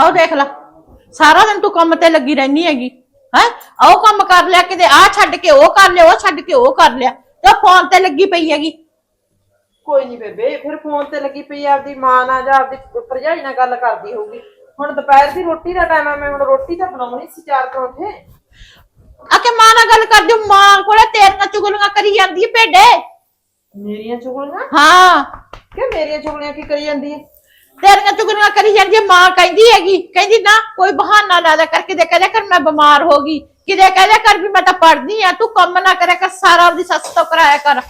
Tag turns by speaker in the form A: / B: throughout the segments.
A: ਆਓ ਦੇਖ ਲੈ। ਸਾਰਾ ਦਿਨ ਤੂੰ ਕੰਮ ਤੇ ਲੱਗੀ ਰਹਿਨੀ ਹੈਗੀ ਹੈ? ਆਓ ਕੰਮ ਕਰ ਲਿਆ ਕਿਤੇ ਆ ਛੱਡ ਕੇ ਉਹ ਕਰ ਲਿਆ ਉਹ ਛੱਡ ਕੇ ਉਹ ਕਰ ਲਿਆ। ਤੇ ਫੋਨ ਤੇ ਲੱਗੀ ਪਈ ਹੈਗੀ।
B: ਕੋਈ ਨਹੀਂ ਬੇਬੇ ਫਿਰ ਫੋਨ ਤੇ ਲੱਗੀ ਪਈ ਆ, ਆਪਦੀ ਮਾਂ ਨਾਲ ਜਾਂ ਆਪਦੀ ਭਰਜਾਈ ਨਾਲ ਗੱਲ ਕਰਦੀ ਹੋਊਗੀ। ਹੁਣ ਦੁਪਹਿਰ ਦੀ ਰੋਟੀ ਦਾ ਟਾਈਮ ਆ ਮੈਂ ਹੁਣ ਰੋਟੀ ਤਾਂ ਬਣਾਉਣੀ ਸੀ ਚਾਰ ਪਰੌਂਠੇ
A: ਆ ਕੇ ਮਾਂ ਨਾਲ ਗੱਲ ਕਰਦੀ ਮਾਂ ਕੋਲੇ ਤੇਰੀਆਂ ਚੁਗਲੀਆਂ ਕਰੀ ਜਾਂਦੀ ਹੈ ਭੇਡੇ।
B: ਮੇਰੀਆਂ ਚੁਗਲੀਆਂ?
A: ਹਾਂ।
B: ਕਿ ਮੇਰੀਆਂ ਚੁਗਲੀਆਂ ਕੀ ਕਰੀ ਜਾਂਦੀ ਹੈ?
A: ਤੇਰੀਆਂ ਚੁਗਲੀਆਂ ਕਰੀ ਜਾਂਦੀ ਹੈ ਮਾਂ ਕਹਿੰਦੀ ਹੈਗੀ ਕਹਿੰਦੀ ਨਾ ਕੋਈ ਬਹਾਨਾ ਲਾ ਦਿਆ ਕਰ ਕਿਤੇ ਕਹਦੇ ਕਰ ਮੈਂ ਬਿਮਾਰ ਹੋ ਗਈ ਕਿਤੇ ਕਹਦੇ ਕਰ ਵੀ ਮੈਂ ਤਾਂ ਪੜਦੀ ਆ ਤੂੰ ਕੰਮ ਨਾ ਕਰਿਆ ਕਰ ਸਾਰਾ ਆਪਦੀ ਸੱਸ ਤੋਂ ਕਰਾਇਆ ਕਰ।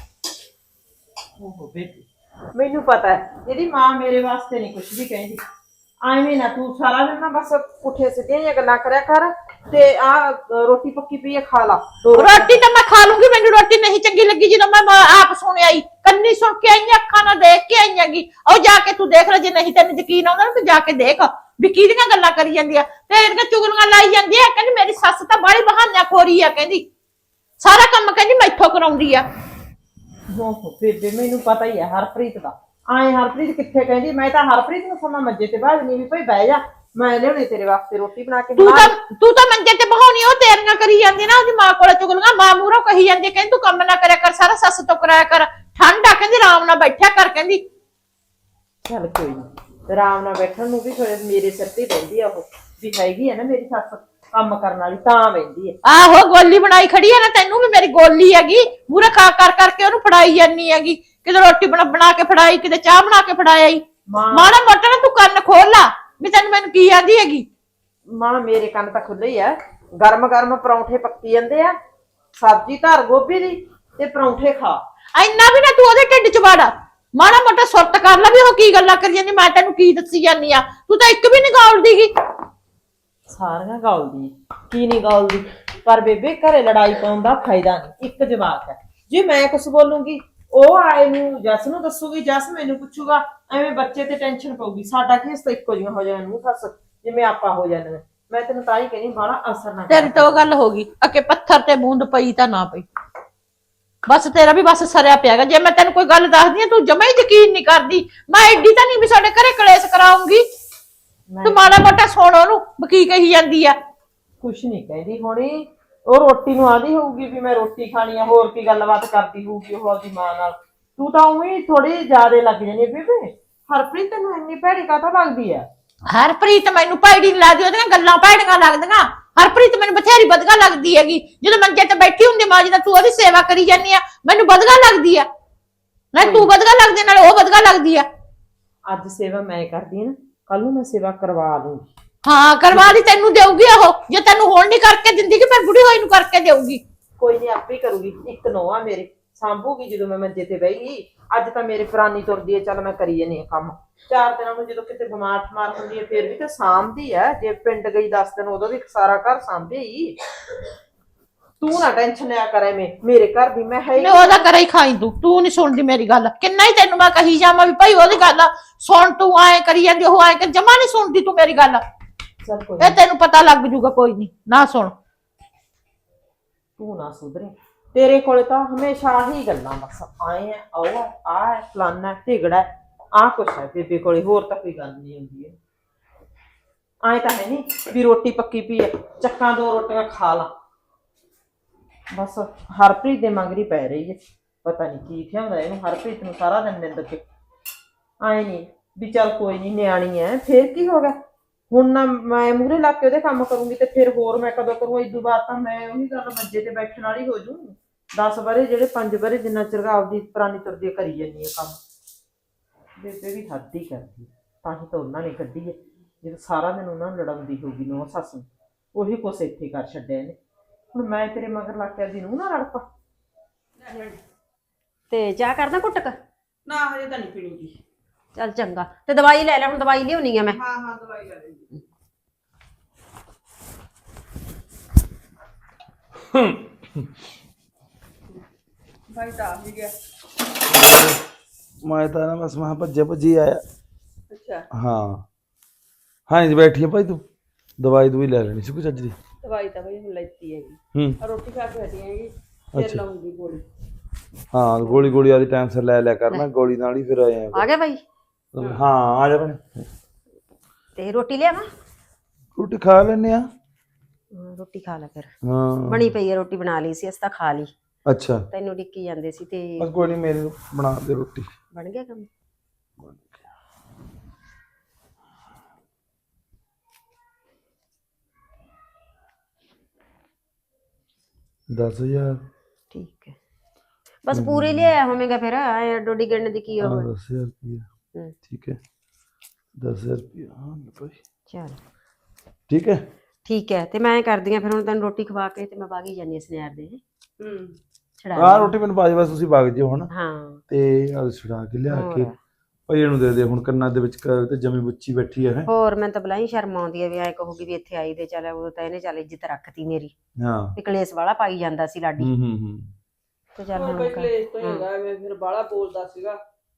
B: ਓਹੋ ਮੈਨੂੰ ਪਤਾ ਹੈ ਇਹਦੀ ਮਾਂ ਮੇਰੇ ਵਾਸਤੇ ਨਹੀਂ ਕੁਝ ਵੀ ਕਹਿੰਦੀ। ਐਵੇਂ ਨਾ ਤੂੰ ਸਾਰਾ ਦਿਨ ਨਾ ਬਸ ਪੁੱਠੇ ਸਿੱਧੀਆਂ ਜਿਹੀਆਂ ਗੱਲਾਂ ਕਰਿਆ ਕਰ ਤੇ ਆ ਰੋਟੀ ਪੱਕੀ ਪਈ ਹੈ ਖਾ ਲਾ। ਦੋ
A: ਰੋਟੀ ਤਾਂ ਮੈਂ ਖਾ ਲੂੰਗੀ ਮੈਨੂੰ ਰੋਟੀ ਨਹੀਂ ਚੰਗੀ ਲੱਗੀ ਜਦੋਂ ਮੈਂ ਮੈਂ ਆਪ ਸੁਣਿਆ ਹੀ ਕੰਨੀ ਸੁਣ ਕੇ ਆਈ ਆਂ, ਅੱਖਾਂ ਨਾਲ ਦੇਖ ਕੇ ਆਈ ਹੈਗੀ। ਉਹ ਜਾ ਕੇ ਤੂੰ ਦੇਖ ਲੈ ਜੇ ਨਹੀਂ ਤੈਨੂੰ ਯਕੀਨ ਆਉਂਦਾ ਨਾ ਤੂੰ ਜਾ ਕੇ ਦੇਖ ਵੀ ਕਿਹਦੀਆਂ ਗੱਲਾਂ ਕਰੀ ਜਾਂਦੀ ਆ। ਤੇ ਇਹਦੀਆਂ ਚੁਗਲੀਆਂ ਲਾਈ ਜਾਂਦੀ ਆ। ਕਹਿੰਦੀ ਮੇਰੀ ਸੱਸ ਤਾਂ ਬੜੀ ਬਹਾਨਾ ਖੋਰੀ ਆ ਕਹਿੰਦੀ। ਸਾਰਾ ਕੰਮ ਕਹਿੰਦੀ ਮੈਥੋਂ ਕਰਾਉਂਦੀ ਆ।
B: ਓਹੋ ਬੇਬੇ ਮੈਨੂੰ ਪਤਾ ਹੀ ਹੈ ਹਰਪ੍ਰੀਤ ਦਾ। ਆਏ ਹਰਪ੍ਰੀਤ ਕਿੱਥੇ ਕਹਿੰਦੀ ਮੈਂ ਤਾਂ ਹਰਪ੍ਰੀਤ ਨੂੰ ਸਮਾਂ ਮੰਜੇ ਤੇ ਬਾਹਰ ਨਹੀਂ ਵੀ ਭਈ ਬਹਿ ਜਾ। ਮੈਂ ਲਿਆਉਣੀ ਤੇਰੇ ਵਾਸਤੇ ਰੋਟੀ ਬਣਾ ਕੇ
A: ਤੂੰ ਤਾਂ ਤੂੰ ਤਾਂ ਮੰਜੇ ਤੇ ਬਹਾਉਣੀ ਉਹ ਤੇਰੀਆਂ ਕਰੀ ਜਾਂਦੀ ਨਾ ਉਹਦੀ ਮਾਂ ਕੋਲ ਚੁਗਲੀਆਂ। ਮਾਂ ਮੂਹਰੋਂ ਕਹੀ ਜਾਂਦੀ ਆ, ਕਹਿੰਦੀ ਤੂੰ ਕੰਮ ਨਾ ਕਰਿਆ ਕਰ ਸਾਰਾ ਸੱਸ ਤੋਂ ਕਰਾਇਆ ਕਰ। ਆ ਕਹਿੰਦੀ ਆਰਾਮ ਨਾਲ ਬੈਠਿਆ ਕਰ ਕਹਿੰਦੀ।
B: ਚੱਲ ਕੋਈ ਨਹੀਂ ਆਰਾਮ ਨਾਲ ਬੈਠਣ ਨੂੰ ਵੀ ਥੋੜੇ ਮੇਰੇ ਸਿਰ ਤੇ ਹੀ ਬਹਿੰਦੀ ਆ ਉਹ ਵੀ ਹੈਗੀ ਆ ਨਾ ਮੇਰੀ ਸੱਸ ਕੰਮ ਕਰਨ ਵਾਲੀ ਤਾਂ ਬਹਿੰਦੀ ਆ।
A: ਆਹੋ ਗੋਲੀ ਬਣਾਈ ਖੜੀ ਹੈ ਨਾ ਤੈਨੂੰ ਵੀ ਮੇਰੀ ਗੋਲੀ ਹੈਗੀ। ਮੂਰੇ ਖਾ ਕਰ ਕਰਕੇ ਉਹਨੂੰ ਫੜਾਈ ਜਾਨੀ ਹੈਗੀ। ਕਿਤੇ ਰੋਟੀ ਬਣਾ ਬਣਾ ਕੇ ਫੜਾਈ ਕਿਤੇ ਚਾਹ ਬਣਾ ਕੇ ਫੜਾਈ ਮਾੜਾ ਮੋਟਾ ਨਾ ਤੂੰ ਕੰਨ ਖੋਲ ਲਾ ਵੀ ਤੈਨੂੰ ਮੈਨੂੰ ਕੀ ਆਂਦੀ ਹੈਗੀ।
B: ਮਾਂ ਮੇਰੇ ਕੰਨ ਤਾਂ ਖੁੱਲੇ ਹੀ ਆ। ਗਰਮ ਗਰਮ ਪਰੌਂਠੇ ਪੱਕੀ ਜਾਂਦੇ ਆ। ਸਬਜ਼ੀ ਧਰ ਗੋਭੀ ਦੀ ਤੇ ਪਰੌਂਠੇ ਖਾ।
A: ਇੰਨਾ ਵੀ ਨਾ ਤੂੰ ਉਹਦੇ ਢਿੱਡ ਚ ਵਾੜਾ। ਮਾੜਾ ਮੋਟਾ ਸੁਰਤ ਕਰ ਲੈ ਵੀ ਉਹ ਕੀ ਗੱਲਾਂ ਕਰੀ ਜਾਂਦੀ ਮੈਂ ਤੈਨੂੰ ਕੀ ਦੱਸੀ ਜਾਨੀ ਆ? ਤੂੰ ਤਾਂ ਇੱਕ ਵੀ ਨਹੀਂ ਗਾਉਲਦੀਗੀ
B: ਸਾਰੀਆਂ ਗਾਲਦੀ ਕੀ ਨਹੀਂ ਗਾਲਦੀ? ਪਰ ਬੇਬੇ ਘਰੇ ਲੜਾਈ ਪਾਉਣ ਦਾ ਫਾਇਦਾ ਨਹੀਂ ਇੱਕ ਜਵਾਕ ਹੈ। ਜੇ ਮੈਂ ਕੁਝ ਬੋਲੂੰਗੀ ਉਹ ਆਏ ਨੂੰ ਜਸ ਨੂੰ ਦੱਸੂਗੀ ਜਸ ਮੈਨੂੰ ਪੁੱਛੂਗਾ ਐਵੇਂ ਬੱਚੇ ਤੇ ਟੈਨਸ਼ਨ ਪਊਗੀ। ਸਾਡਾ ਕੇਸ ਤਾਂ ਇੱਕੋ ਜਿਹਾ ਹੋ ਜਾਣਾ? ਨੂੰ ਫਸ ਜਿਵੇਂ ਆਪਾਂ ਹੋ ਜਾਂਦੇ ਮੈਂ ਤੈਨੂੰ ਤਾਂ ਹੀ ਕਹਿੰਦੀ ਬਾਹਲਾ ਅਸਰ ਨਾ ਕਰ।
A: ਤੇਰੀ ਤਾਂ ਉਹ ਗੱਲ ਹੋ ਗਈ। ਅਕੇ ਪੱਥਰ ਤੇ ਬੂੰਦ ਪਈ ਤਾਂ ਨਾ ਪਈ। ਬਸ ਤੇਰਾ ਵੀ ਬਸ ਸਰਿਆ ਪਿਆਗਾ। ਜੇ ਮੈਂ ਤੈਨੂੰ ਕੋਈ ਗੱਲ ਦੱਸਦੀ ਆ ਤੂੰ ਜਮਾ ਹੀ ਯਕੀਨ ਨਹੀਂ ਕਰਦੀ। ਮੈਂ ਐਡੀ ਤਾਂ ਨਹੀਂ ਵੀ ਸਾਡੇ ਘਰੇ ਕਲੇਸ਼ ਕਰਾਉਂਗੀ। ਤੂੰ ਮਾੜਾ ਮੋਟਾ ਸੁਣ ਉਹਨੂੰ ਵੀ ਕੀ ਕਹੀ ਜਾਂਦੀ ਆ।
B: ਕੁਛ ਨਹੀਂ ਕਹਿੰਦੀ ਹੋਣੀ। ਉਹ ਰੋਟੀ ਨੂੰ ਆਦੀ ਹੋਊਗੀ ਵੀ ਮੈਂ ਰੋਟੀ ਖਾਣੀ ਆ ਹੋਰ ਕੀ ਗੱਲਬਾਤ ਕਰਦੀ ਹੋਊਗੀ ਉਹ ਆਪਦੀ ਮਾਂ ਨਾਲ। ਤੂੰ ਤਾਂ ਉਵੇਂ ਥੋੜੀ ਜ਼ਿਆਦੇ ਲੱਗ ਜਾਨੀ ਆ ਬੇਬੇ। ਹਰਪ੍ਰੀਤ ਤੈਨੂੰ ਇੰਨੀ ਭੈੜੀ ਕਾਹਤੋਂ ਲੱਗਦੀ ਆ?
A: ਹਰਪ੍ਰੀਤ ਮੈਨੂੰ ਭੈੜੀ ਨੀ ਲੱਗਦੀ ਉਹਦੀਆਂ ਗੱਲਾਂ ਭੈੜੀਆਂ ਲੱਗਦੀਆਂ। ਹਰਪ੍ਰੀਤ ਮੈਨੂੰ ਬਥੇਰੀ ਬਦਗਾ ਲੱਗਦੀ ਹੈਗੀ। ਜਦੋਂ ਮੰਜੇ ਤੇ ਬੈਠੀ ਹੁੰਦੀ ਮਾਂ ਜੀ ਦਾ ਤੂੰ ਉਹਦੀ ਸੇਵਾ ਕਰੀ ਜਾਂਦੀ ਆ। ਮੈਨੂੰ ਬਦਗਾ ਲੱਗਦੀ ਆ। ਨਾ ਤੂੰ ਬਦਗਾ ਲੱਗਦੀ ਨਾਲੇ ਉਹ ਬਦਗਾ ਲੱਗਦੀ ਆ।
B: ਅੱਜ ਸੇਵਾ ਮੈਂ ਕਰਦੀ ਹਾਂ ਕੱਲ ਨੂੰ ਮੈਂ ਸੇਵਾ ਕਰਵਾ ਲੂੰਗੀ
A: ਹਾਂ ਕਰਵਾ ਲਈ ਤੈਨੂੰ ਦੇਊਗੀ ਉਹ। ਜੇ ਤੈਨੂੰ ਹੁਣ ਨਹੀਂ ਕਰਕੇ ਦਿੰਦੀ ਕਿ ਫਿਰ ਬੁੜੀ ਹੋਈ ਨੂੰ ਕਰਕੇ ਦੇਊਗੀ।
B: ਕੋਈ ਨਹੀਂ ਆਪੇ ਕਰੂਗੀ। ਇੱਕ ਨੋ ਆ ਮੇਰੇ ਸਾਂਭੂਗੀ ਜਦੋਂ ਮੈਂ ਮੰਜੇ ਤੇ ਬਹਿ ਗਈ। ਅੱਜ ਤਾਂ ਮੇਰੇ ਪੁਰਾਣੀ ਤੁਰਦੀ ਹੈ ਚੱਲ ਮੈਂ ਕਰੀ ਜਾਨੀ ਆ ਕੰਮ। ਚਾਰ ਦਿਨਾਂ ਨੂੰ ਜਦੋਂ ਕਿਤੇ ਬਿਮਾਰ ਠਮਾਰ ਹੁੰਦੀ ਹੈ ਫਿਰ ਵੀ ਤਾਂ ਸਾਂਭਦੀ ਹੈ। ਜੇ ਪਿੰਡ ਗਈ 10 ਦਿਨ ਉਦੋਂ ਵੀ ਸਾਰਾ ਘਰ ਸਾਂਭੇ ਹੀ। ਤੂੰ ਨਾ ਟੈਨਸ਼ਨ ਲਿਆ ਕਰ ਐਵੇਂ। ਮੇਰੇ ਘਰ ਦੀ ਮੈਂ ਹੈ ਹੀ
A: ਨੇ ਉਹਦਾ ਕਰੇ ਹੀ ਖਾਈ ਤੂੰ ਤੂੰ ਨਹੀਂ ਸੁਣਦੀ ਮੇਰੀ ਗੱਲ। ਕਿੰਨਾ ਹੀ ਤੈਨੂੰ ਮੈਂ ਕਹੀ ਜਾਵਾਂ ਵੀ ਭਾਈ ਉਹਦੀ ਗੱਲ ਸੁਣ ਤੂੰ ਐ ਕਰੀ ਜਾਂਦੀ ਉਹ ਐ ਕਰ ਜਮਾ ਨਹੀਂ ਸੁਣਦੀ ਤੂੰ ਮੇਰੀ ਗੱਲ।
B: ਚੱਲ ਕੋਈ
A: ਇਹ ਤੈਨੂੰ ਪਤਾ ਲੱਗ ਜੂਗਾ ਕੋਈ ਨਹੀਂ ਨਾ ਸੁਣ।
B: ਤੂੰ ਨਾ ਸੁਧਰੇ। ਤੇਰੇ ਕੋਲੇ ਤਾਂ ਹਮੇਸ਼ਾ ਹੀ ਗੱਲਾਂ ਬਸ ਆਏ ਆ ਉਹ ਆ ਆਹ ਫਲਾਨਾ ਹੈ, ਢਿਗੜਾ ਆ ਕੁਛ ਹੈ ਬੇਬੇ ਕੋਲੇ ਹੋਰ ਤਾਂ ਕੋਈ ਗੱਲ ਨਹੀਂ ਹੁੰਦੀ ਹੈ ਆਏ ਤਾਂ ਹੈ ਨਹੀਂ ਵੀ ਰੋਟੀ ਪੱਕੀ ਪਈ ਹੈ ਚੱਕਾਂ ਦੋ ਰੋਟੀਆਂ ਖਾ ਲਾ। ਬਸ ਹਰਪ੍ਰੀਤ ਦੇ ਮੰਗਰੀ ਪੈ ਰਹੀ ਹੈ ਪਤਾ ਨਹੀਂ ਕੀ ਖਿਆਉਂਦਾ ਇਹਨੂੰ ਹਰਪ੍ਰੀਤ ਨੂੰ ਸਾਰਾ ਦਿਨ ਨਿੰਦ ਕੇ। ਆਏ ਨਹੀਂ ਵੀ ਚੱਲ ਕੋਈ ਨਹੀਂ ਨਿਆਣੀ ਐ ਫੇਰ ਕੀ ਹੋ ਗਿਆ? ਹੁਣ ਨਾ ਮੈਂ ਮੂਹਰੇ ਲੱਗ ਕੇ ਉਹਦੇ ਕੰਮ ਕਰੂੰਗੀ ਤੇ ਫਿਰ ਹੋਰ ਮੈਂ ਕਦੋਂ ਕਰੂੰ ਇਦੋਂ ਬਾਅਦ ਤਾਂ ਮੈਂ ਉਹੀ ਗੱਲ ਮੰਜੇ ਤੇ ਬੈਠਣ ਵਾਲੀ ਹੋ ਜੂ 10 ਬਾਰੇ ਜਿਹੜੇ 5 ਬਾਰੇ ਜਿੰਨਾ ਚਿਰ ਆਪਦੀ ਪੁਰਾਣੀ ਤੁਰਦੀ ਕਰੀ ਜਾਂਦੀ ਹੈ ਕੰਮ। ਬੇਬੇ ਵੀ ਹੱਦ ਹੀ ਕਰਦੀ। ਤਾਂ ਹੀ ਤਾਂ ਉਹਨਾਂ ਨੇ ਕੱਢੀ ਹੈ ਜਦੋਂ ਸਾਰਾ ਦਿਨ ਉਹਨਾਂ ਨੂੰ ਲੜਾਉਂਦੀ ਹੋਊਗੀ ਨੋ ਸੱਸ ਨੂੰ ਉਹੀ ਕੁਛ ਇੱਥੇ ਕਰ ਛੱਡਿਆ ਇਹਨੇ। ਹੁਣ ਮੈਂ ਤੇਰੇ ਮਗਰ ਲੱਗ ਕੇ ਦੀ ਨੂੰ ਨਾ ਲੜ ਪਾ
C: ਤੇ ਚਾਹ ਕਰਦਾ ਘੁੱਟਕ
D: ਨਾ ਹਜੇ ਤਾਂ ਨਹੀਂ ਪੀਣੀ ਜੀ
C: ਚੱਲ ਚੰਗਾ। ਤੇ ਦਵਾਈ ਲੈ ਲੈ ਹੁਣ ਦਵਾਈ ਲਿਆਉਣੀ ਆ ਮੈਂ।
D: ਹਾਂ ਹਾਂ ਦਵਾਈ ਲੈ ਲਈ। ਭਾਈ ਤਾਂ ਆ ਹੀ ਗਿਆ।
E: ਮੈਂ ਤਾਂ ਨਾ ਬਸ ਮੈਂ ਭੱਜੇ ਭੱਜੀ ਆਇਆ।
D: ਅੱਛਾ।
E: ਹਾਂ। ਹਾਂ ਜੀ ਬੈਠੀ ਆ ਭਾਈ ਤੂੰ। ਦਵਾਈ ਦੂਈ ਲੈ ਲੈਣੀ ਸੀ ਕੁਛ ਅੱਜ ਦੀ।
D: ਦਵਾਈ ਤਾਂ ਬਈ ਹੁਣ ਲੈਤੀ ਹੈਗੀ।
E: ਹੂੰ।
D: ਆ ਰੋਟੀ ਖਾ ਕੇ ਹਟੀ ਹੈਗੀ ਫਿਰ
E: ਅੱਛਾ।
D: ਲਾਉਂਗੀ ਗੋਲੀ।
E: ਹਾਂ ਗੋਲੀ ਗੋਲੀ ਆਦੀ ਟਾਈਮ ਸਿਰ ਲੈ ਲਿਆ ਕਰਨਾ ਗੋਲੀ ਨਾਲ ਹੀ ਫਿਰ ਆਏ ਆ।
C: ਆ ਗਿਆ ਬਾਈ?
E: ਹਾਂ ਆ ਜਾ ਭੈਣੇ
C: ਤੇ ਰੋਟੀ ਲਿਆਵਾਂ?
E: ਰੋਟੀ ਖਾ ਲੈਨੇ ਆ।
C: ਹਾਂ, ਰੋਟੀ ਖਾ ਲੈ ਫਿਰ।
E: ਹਾਂ।
C: ਬਣੀ ਪਈ ਹੈ ਰੋਟੀ ਬਣਾ ਲਈ ਸੀ ਅਸੀਂ ਤਾਂ ਖਾ ਲਈ।
E: ਅੱਛਾ।
C: ਤੈਨੂੰ ਡਿੱਕੀ ਜਾਂਦੇ ਸੀ ਤੇ
E: ਬਸ ਕੋਈ ਨਹੀਂ ਮੇਰੇ ਬਣਾ ਦੇ ਰੋਟੀ।
C: ਬਣ ਗਿਆ ਕੰਮ?
E: ਦਸ ਹਜ਼ਾਰ।
C: ਠੀਕ ਹੈ। ਬਸ ਪੂਰੇ ਲਿਆਇਆ ਹੋਵੇਗਾ ਫਿਰ ਐ ਡੋਡੀ ਗਿਣਨ ਦੀ ਕੀ
E: ਹਾਂ
C: ਉਹ
E: ਦਸ ਹਜ਼ਾਰ ਰੁਪਇਆ। ਠੀਕ ਹੈ। ਦਸ ਹਜ਼ਾਰ ਰੁਪਇਆ ਹਾਂ ਲੈ ਭਾਈ।
C: ਚਲ।
E: ਠੀਕ ਹੈ।
C: ਠੀਕ ਹੈ ਤੇ ਮੈਂ ਐਂ ਕਰਦੀ ਆ ਫਿਰ ਹੁਣ ਤੈਨੂੰ ਰੋਟੀ ਖਵਾ ਕੇ ਤੇ ਮੈਂ ਬਾਗੀ ਜਾਨੀ ਆ ਸਨੈਰ ਦੇ।
D: ਹੂੰ।
C: ਛੜਾ
E: ਹਾਂ। ਰੋਟੀ ਮੈਨੂੰ ਪਾ ਦੇ ਬਸ ਤੁਸੀਂ ਵਗ ਜਿਓ ਹੁਣ।
C: ਹਾਂ।
E: ਤੇ ਆ ਛੁਡਾ ਕੇ ਲਿਆ
C: ਹੋਰ।
E: ਕੇ ਭਾਈ ਇਹਨੂੰ ਦੇ ਦੇ ਹੁਣ ਕੰਨਾਂ ਦੇ ਵਿੱਚ ਕ- ਤੇ ਜਮੀ ਬੁੱਚੀ ਬੈਠੀ ਹੈ ਹੈਂ।
C: ਹੋਰ ਮੈਂ ਤਾਂ ਬਲਾਈ ਸ਼ਰਮ ਆਉਂਦੀ ਆ ਵੀ ਐ ਕਹੂਗੀ ਵੀ ਇੱਥੇ ਆਈ ਦੇ ਚੱਲ ਉਹ ਤਾਂ ਇਹਨੇ ਚੱਲ ਇੱਜ਼ਤ ਰੱਖਤੀ ਮੇਰੀ।
E: ਹਾਂ।
C: ਵੀ ਕਲੇਸ਼ ਵਾਲਾ ਪਾਈ ਜਾਂਦਾ ਸੀ ਲਾਡੀ।
E: ਹੂੰ ਹੂੰ ਹੂੰ।
C: ਤੇ ਚੱਲ
D: ਹੋਰ
C: ਹੁਣ
D: ਕੋਈ
C: ਕਰ-
D: ਕਲੇਸ਼ ਤੋਂ ਹੀ।
C: ਹਾਂ।
D: ਹੈਗਾ ਮੈਂ ਫਿਰ ਬਾਹਲਾ ਬੋਲਦਾ ਸੀਗਾ।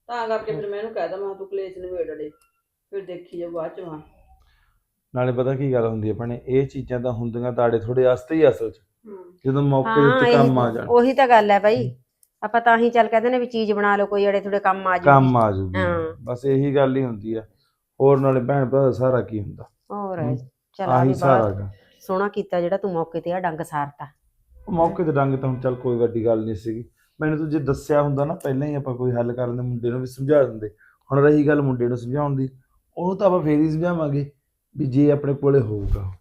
D: ਤਾਂ ਕਰਕੇ ਫਿਰ ਮੈਂ ਇਹਨੂੰ ਕਹਿ ਦਵਾਂ ਤੂੰ ਕਲੇਸ਼ ਨਿਬੇੜ ਦੇ ਫਿਰ ਦੇਖੀ ਜਾ ਬਾਅਦ ਚ ਵਾਂ।
E: ਨਾਲੇ ਪਤਾ ਕੀ ਗੱਲ ਹੁੰਦੀ ਹੈ ਭੈਣੇ ਇਹ ਚੀਜ਼ਾਂ ਤਾਂ ਹੁੰਦੀਆਂ ਤਾੜੇ ਥੋੜੇ ਵਾਸਤੇ ਹੀ ਅਸਲ 'ਚ। ਜਦੋਂ ਮੌਕੇ
C: ਹਾਂ
E: ਉੱਤੇ
C: ਇਹੀ
E: ਕੰਮ ਆ ਜਾਣ।
C: ਉਹੀ ਤਾਂ ਗੱਲ ਹੈ ਬਾਈ ਆਪਾਂ ਤਾਂ ਹੀ ਚੱਲ ਕਹਿੰਦੇ ਨੇ ਵੀ ਚੀਜ਼ ਬਣਾ ਲਓ ਕੋਈ ਅੜੇ ਥੋੜੇ ਕੰਮ ਆ ਜਾਊਗੀ
E: ਕੰਮ ਆ ਜੂਗੀ।
C: ਹਾਂ।
E: ਬਸ ਇਹੀ ਗੱਲ ਹੀ ਹੁੰਦੀ ਆ। ਹੋਰ ਨਾਲੇ ਭੈਣ ਭਰਾ ਦਾ ਸਹਾਰਾ ਕੀ ਹੁੰਦਾ?
C: ਹੋਰ
E: ਹੂੰ।
C: ਚਲ ਆ
E: ਆਹੀ
C: ਵੀ ਬਾਹਰ ਸੋਹਣਾ ਕੀਤਾ ਜਿਹੜਾ ਤੂੰ ਮੌਕੇ ਤੇ ਆ ਡੰਗ ਸਾਰਤਾ।
E: ਮੌਕੇ ਤੇ ਡੰਗ ਤਾਂ ਹੁਣ ਚੱਲ ਕੋਈ ਵੱਡੀ ਗੱਲ ਨਹੀਂ ਸੀਗੀ। ਮੈਨੂੰ ਤੂੰ ਜੇ ਦੱਸਿਆ ਹੁੰਦਾ ਨਾ ਪਹਿਲਾਂ ਹੀ ਆਪਾਂ ਕੋਈ ਹੱਲ ਕਰ ਲੈਂਦੇ ਮੁੰਡੇ ਨੂੰ ਵੀ ਸਮਝਾ ਦਿੰਦੇ। ਹੁਣ ਰਹੀ ਗੱਲ ਮੁੰਡੇ ਨੂੰ ਸਮਝਾਉਣ ਦੀ ਉਹਨੂੰ ਤਾਂ ਆਪਾਂ ਫੇਰ ਹੀ ਸਮਝਾਵਾਂਗੇ। ਵੀ ਜੇ ਆਪਣੇ ਕੋਲੇ ਹੋਊਗਾ।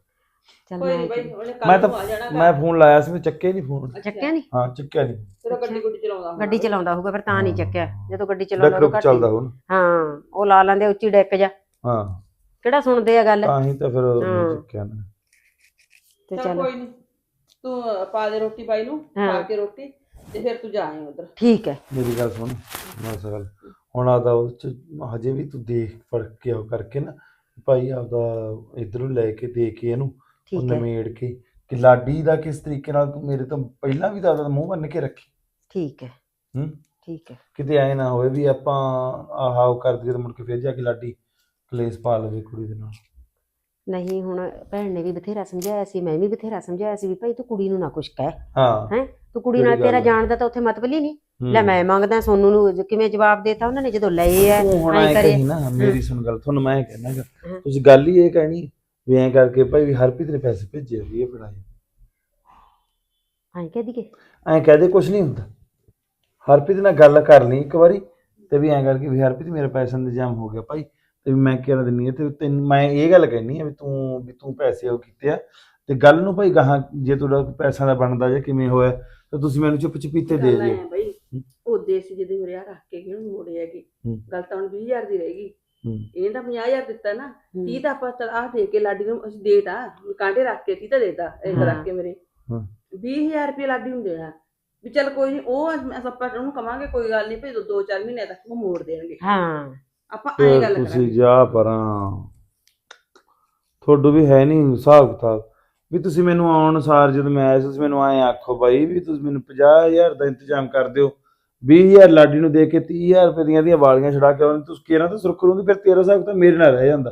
C: ਚੱਲ
D: ਕੋਈ
C: ਮੈਂ
D: ਨਹੀਂ ਬਾਈ
C: ਚੱਲ-
D: ਉਹਨੇ
E: ਮੈਂ
D: ਕੱਲ
E: ਤਾਂ
D: ਨੂੰ ਆ ਜਾਣਾ
E: ਮੈਂ ਫੋਨ ਲਾਇਆ ਸੀ ਮੈਂ ਚੱਕਿਆ ਨਹੀਂ ਫੋਨ।
C: ਚੱਕਿਆ ਨਹੀਂ
E: ਹਾਂ ਚੱਕਿਆ ਨਹੀਂ
D: ਗੱਡੀ ਗੁੱਡੀ ਚਲਾਉਂਦਾ ਹੋਣਾ।
C: ਗੱਡੀ ਚਲਾਉਂਦਾ ਹੋਊਗਾ ਫਿਰ ਤਾਂ ਨਹੀਂ ਚੱਕਿਆ। ਜਦੋਂ ਗੱਡੀ
E: ਡੱਕ
C: ਚਲਾਉਂਦਾ ਉਹ
E: ਡੁੱਕ
C: ਘੱਟ
E: ਚੱਲਦਾ
C: ਹੀ-
E: ਹੁਣ
C: ਹਾਂ ਉਹ ਲਾ ਲੈਂਦੇ ਆ ਉੱਚੀ ਡੈਕ ਜਾ।
E: ਹਾਂ।
C: ਕਿਹੜਾ ਸੁਣਦੇ ਆ ਗੱਲ?
E: ਤਾਂ ਹੀ ਤਾਂ ਫਿਰ
C: ਹਾਂ।
E: ਚੱਕਿਆ ਨਾ।
C: ਤੇ
D: ਚੱਲ
C: ਚੱਲ।
D: ਕੋਈ ਨਹੀਂ ਤੂੰ ਪਾ ਦੇ ਰੋਟੀ ਬਾਈ ਨੂੰ
C: ਹਾਂ।
D: ਖਾ ਕੇ ਰੋਟੀ ਤੇ ਫਿਰ ਤੂੰ ਜਾਏ ਉਧਰ।
C: ਠੀਕ ਹੈ।
E: ਮੇਰੀ ਗੱਲ ਸੁਣ ਗੱਲ ਹੁਣ ਆਦਾ ਉਹ ਚ ਹਜੇ ਵੀ ਤੂੰ ਦੇਖ ਪੜ ਕੇ ਉਹ ਕਰਕੇ ਨਾ। ਭਾਈ ਆਪਦਾ ਇਧਰੋਂ ਲੈ ਕੇ ਦੇ ਕੇ ਇਹਨੂੰ ਉਹ
C: ਠੀਕ ਹੈ।
E: ਕੇ ਕਿ ਲਾਡੀ ਦਾ ਕਿਸ ਤਰੀਕੇ ਨਾਲ ਤੂੰ ਮੇਰੇ ਤੋਂ ਪਹਿਲਾਂ ਵੀ ਤਾਂ ਆਪਦਾ ਮੂੰਹ ਬੰਨ ਕੇ ਰੱਖੀ।
C: ਠੀਕ ਹੈ।
E: ਹੂੰ?
C: ਠੀਕ ਹੈ।
E: ਕਿਤੇ ਐ ਨਾ ਹੋਵੇ ਵੀ ਆਪਾਂ ਆਹ ਉਹ ਕਰ ਦਈਏ ਤੇ ਮੁੜ ਕੇ ਫਿਰ ਜਾ ਕੇ ਲਾਡੀ ਕਲੇਸ਼ ਪਾ ਲਵੇ ਕੁੜੀ ਦੇ ਨਾਲ।
C: ਨਹੀਂ ਹੁਣ ਭੈਣ ਨੇ ਵੀ ਬਥੇਰਾ ਸਮਝਾਇਆ ਸੀ ਮੈਂ ਵੀ ਬਥੇਰਾ ਸਮਝਾਇਆ ਸੀ ਵੀ ਭਾਈ ਤੂੰ ਕੁੜੀ ਨੂੰ ਨਾ ਕੁਛ ਕਹਿ
E: ਹਾਂ।
C: ਹੈ? ਤੂੰ ਕੁੜੀ
E: ਜਿਹੜੀ
C: ਨਾਲ ਤੇਰਾ
E: ਹੈ।
C: ਜਾਣ ਦਾ ਤਾਂ ਉੱਥੇ ਮਤਲਬ ਹੀ ਨਹੀਂ। ਲੈ ਮੈਂ ਮੰਗਦਾ ਸੋਨੂੰ ਨੂੰ ਕਿਵੇਂ ਜਵਾਬ ਦੇਤਾ ਉਹਨਾਂ ਨੇ ਜਦੋਂ ਲਏ ਐ
E: ਤੂੰ ਹੁਣ
C: ਐਂ।
E: ਕਹੀ ਨਾ ਮੇਰੀ ਸੁਣ ਗੱਲ ਤੁਹਾਨੂੰ ਮੈਂ ਕਹਿਣਾ ਗਾ
C: ਹਾਂ।
E: ਤੁਸੀਂ ਗੱਲ ਹੀ ਇਹ ਕਹਿਣੀ ਵੀ ਐਂ ਕਰਕੇ ਭਾਈ ਵੀ ਹਰਪ੍ਰੀਤ ਨੇ ਪੈਸੇ ਭੇਜੇ ਵੀ ਇਹ ਫੜਾਏ
C: ਐਂ ਕਹਿ ਦੀਏ
E: ਐਂ ਕਹਦੇ ਕੁਝ ਨਹੀਂ ਹੁੰਦਾ। ਹਰਪ੍ਰੀਤ ਨਾਲ ਗੱਲ ਕਰ ਲਈ ਇੱਕ ਵਾਰੀ ਤੇ ਵੀ ਐਂ ਕਰਕੇ ਵੀ ਹਰਪ੍ਰੀਤ ਮੇਰਾ ਪੈਸਾ ਦਾ ਇੰਤਜ਼ਾਮ ਹੋ ਗਿਆ ਭਾਈ ਤੇ ਮੈਂ ਕਿਹੜਾ ਦਿੰਨੀ ਹੈ ਤੇ ਤੈਨੂੰ ਮੈਂ ਇਹ ਗੱਲ ਕਹਿਨੀ ਆ ਵੀ ਤੂੰ ਵੀ ਤੂੰ ਪੈਸੇ ਉਹ ਕੀਤੇ ਆ ਤੇ ਗੱਲ ਨੂੰ ਭਾਈ ਗਾਹਾਂ ਜੇ ਤੁਹਾਡਾ ਪੈਸਾ ਦਾ ਬਣਦਾ ਜਾਂ ਕਿਵੇਂ ਹੋਇਆ ਤਾਂ ਤੁਸੀਂ ਮੈਨੂੰ ਚੁੱਪ ਚਪੀਤੇ ਦੇ ਦਿਓ।
D: ਉਹ ਦੇਸੀ ਜਿਹਦੇ ਮੇਰੇ ਆ ਰੱਖ ਕੇ ਕਿਹਨੂੰ ਮੋੜੇ ਹੈਗੀ।
E: ਹੂੰ।
D: ਗੱਲ ਤਾਂ ਹੁਣ 20000 ਦੀ ਰਹੇਗੀ
E: ਹੂੰ।
D: ਇਹਨੇ ਤਾਂ 50000 ਦਿੱਤਾ ਨਾ 30 ਤਾਂ ਆਪਾਂ ਚਲ ਆ ਦੇ ਕੇ ਲਾਡੀ ਨੂੰ ਅਸੀਂ ਦੇਤਾ ਕਾਂਟੇ ਰੱਖ ਕੇ 30 ਤਾਂ ਦੇਤਾ ਇਹ
C: ਹਾਂ।
D: ਰੱਖ ਕੇ ਮੇਰੇ।
E: ਹਾਂ।
D: 20000 ਰੁਪਏ ਲਾਡੀ ਨੂੰ ਦੇਣਾ। ਵੀ ਚਲ ਕੋਈ ਨਹੀਂ ਉਹ ਮੈਂ ਆਪਾਂ ਉਹਨੂੰ ਕਵਾਂਗੇ ਕੋਈ ਗੱਲ ਨਹੀਂ ਭਈ ਦੋ ਦੋ ਚਾਰ ਮਹੀਨੇ ਤੱਕ ਉਹ ਮੋੜ ਦੇਣਗੇ।
C: ਹਾਂ।
D: ਆਪਾਂ ਐਂ
E: ਫਿਰ
D: ਗੱਲ
E: ਤੁਸੀਂ
D: ਕਰਾਂਗੇ
E: ਜਾ ਪਰਾਂ। ਤੁਹਾਡੂ ਵੀ ਹੈ ਨਹੀਂ ਹਿਸਾਬ ਕਿਤਾਬ। ਵੀ ਤੁਸੀਂ ਮੈਨੂੰ ਆਉਣ ਸਾਰ ਜਦੋਂ ਮੈਂ ਆਇਆ ਸੀ ਤੁਸੀਂ ਮੈਨੂੰ ਆਏ ਆਖੋ ਬਾਈ ਵੀ ਤੁਸੀਂ ਮੈਨੂੰ 50000 ਦਾ ਇੰਤਜ਼ਾਮ ਕਰ ਦਿਓ। 20000 ਲਾਡੀ ਨੂੰ ਦੇ ਕੇ 30000 ਰੁਪਏ ਦੀਆਂ ਦੀਆਂ ਵਾਲੀਆਂ ਛਡਾ ਕੇ ਉਹਨੇ ਤੁਸੀਂ ਕਿਹਾ ਤਾਂ ਸੁਰਖਰੂ ਦੀ ਫਿਰ ਤੇਰਾ ਹਿਸਾਬ ਤਾਂ ਮੇਰੇ ਨਾਲ ਰਹਿ ਜਾਂਦਾ।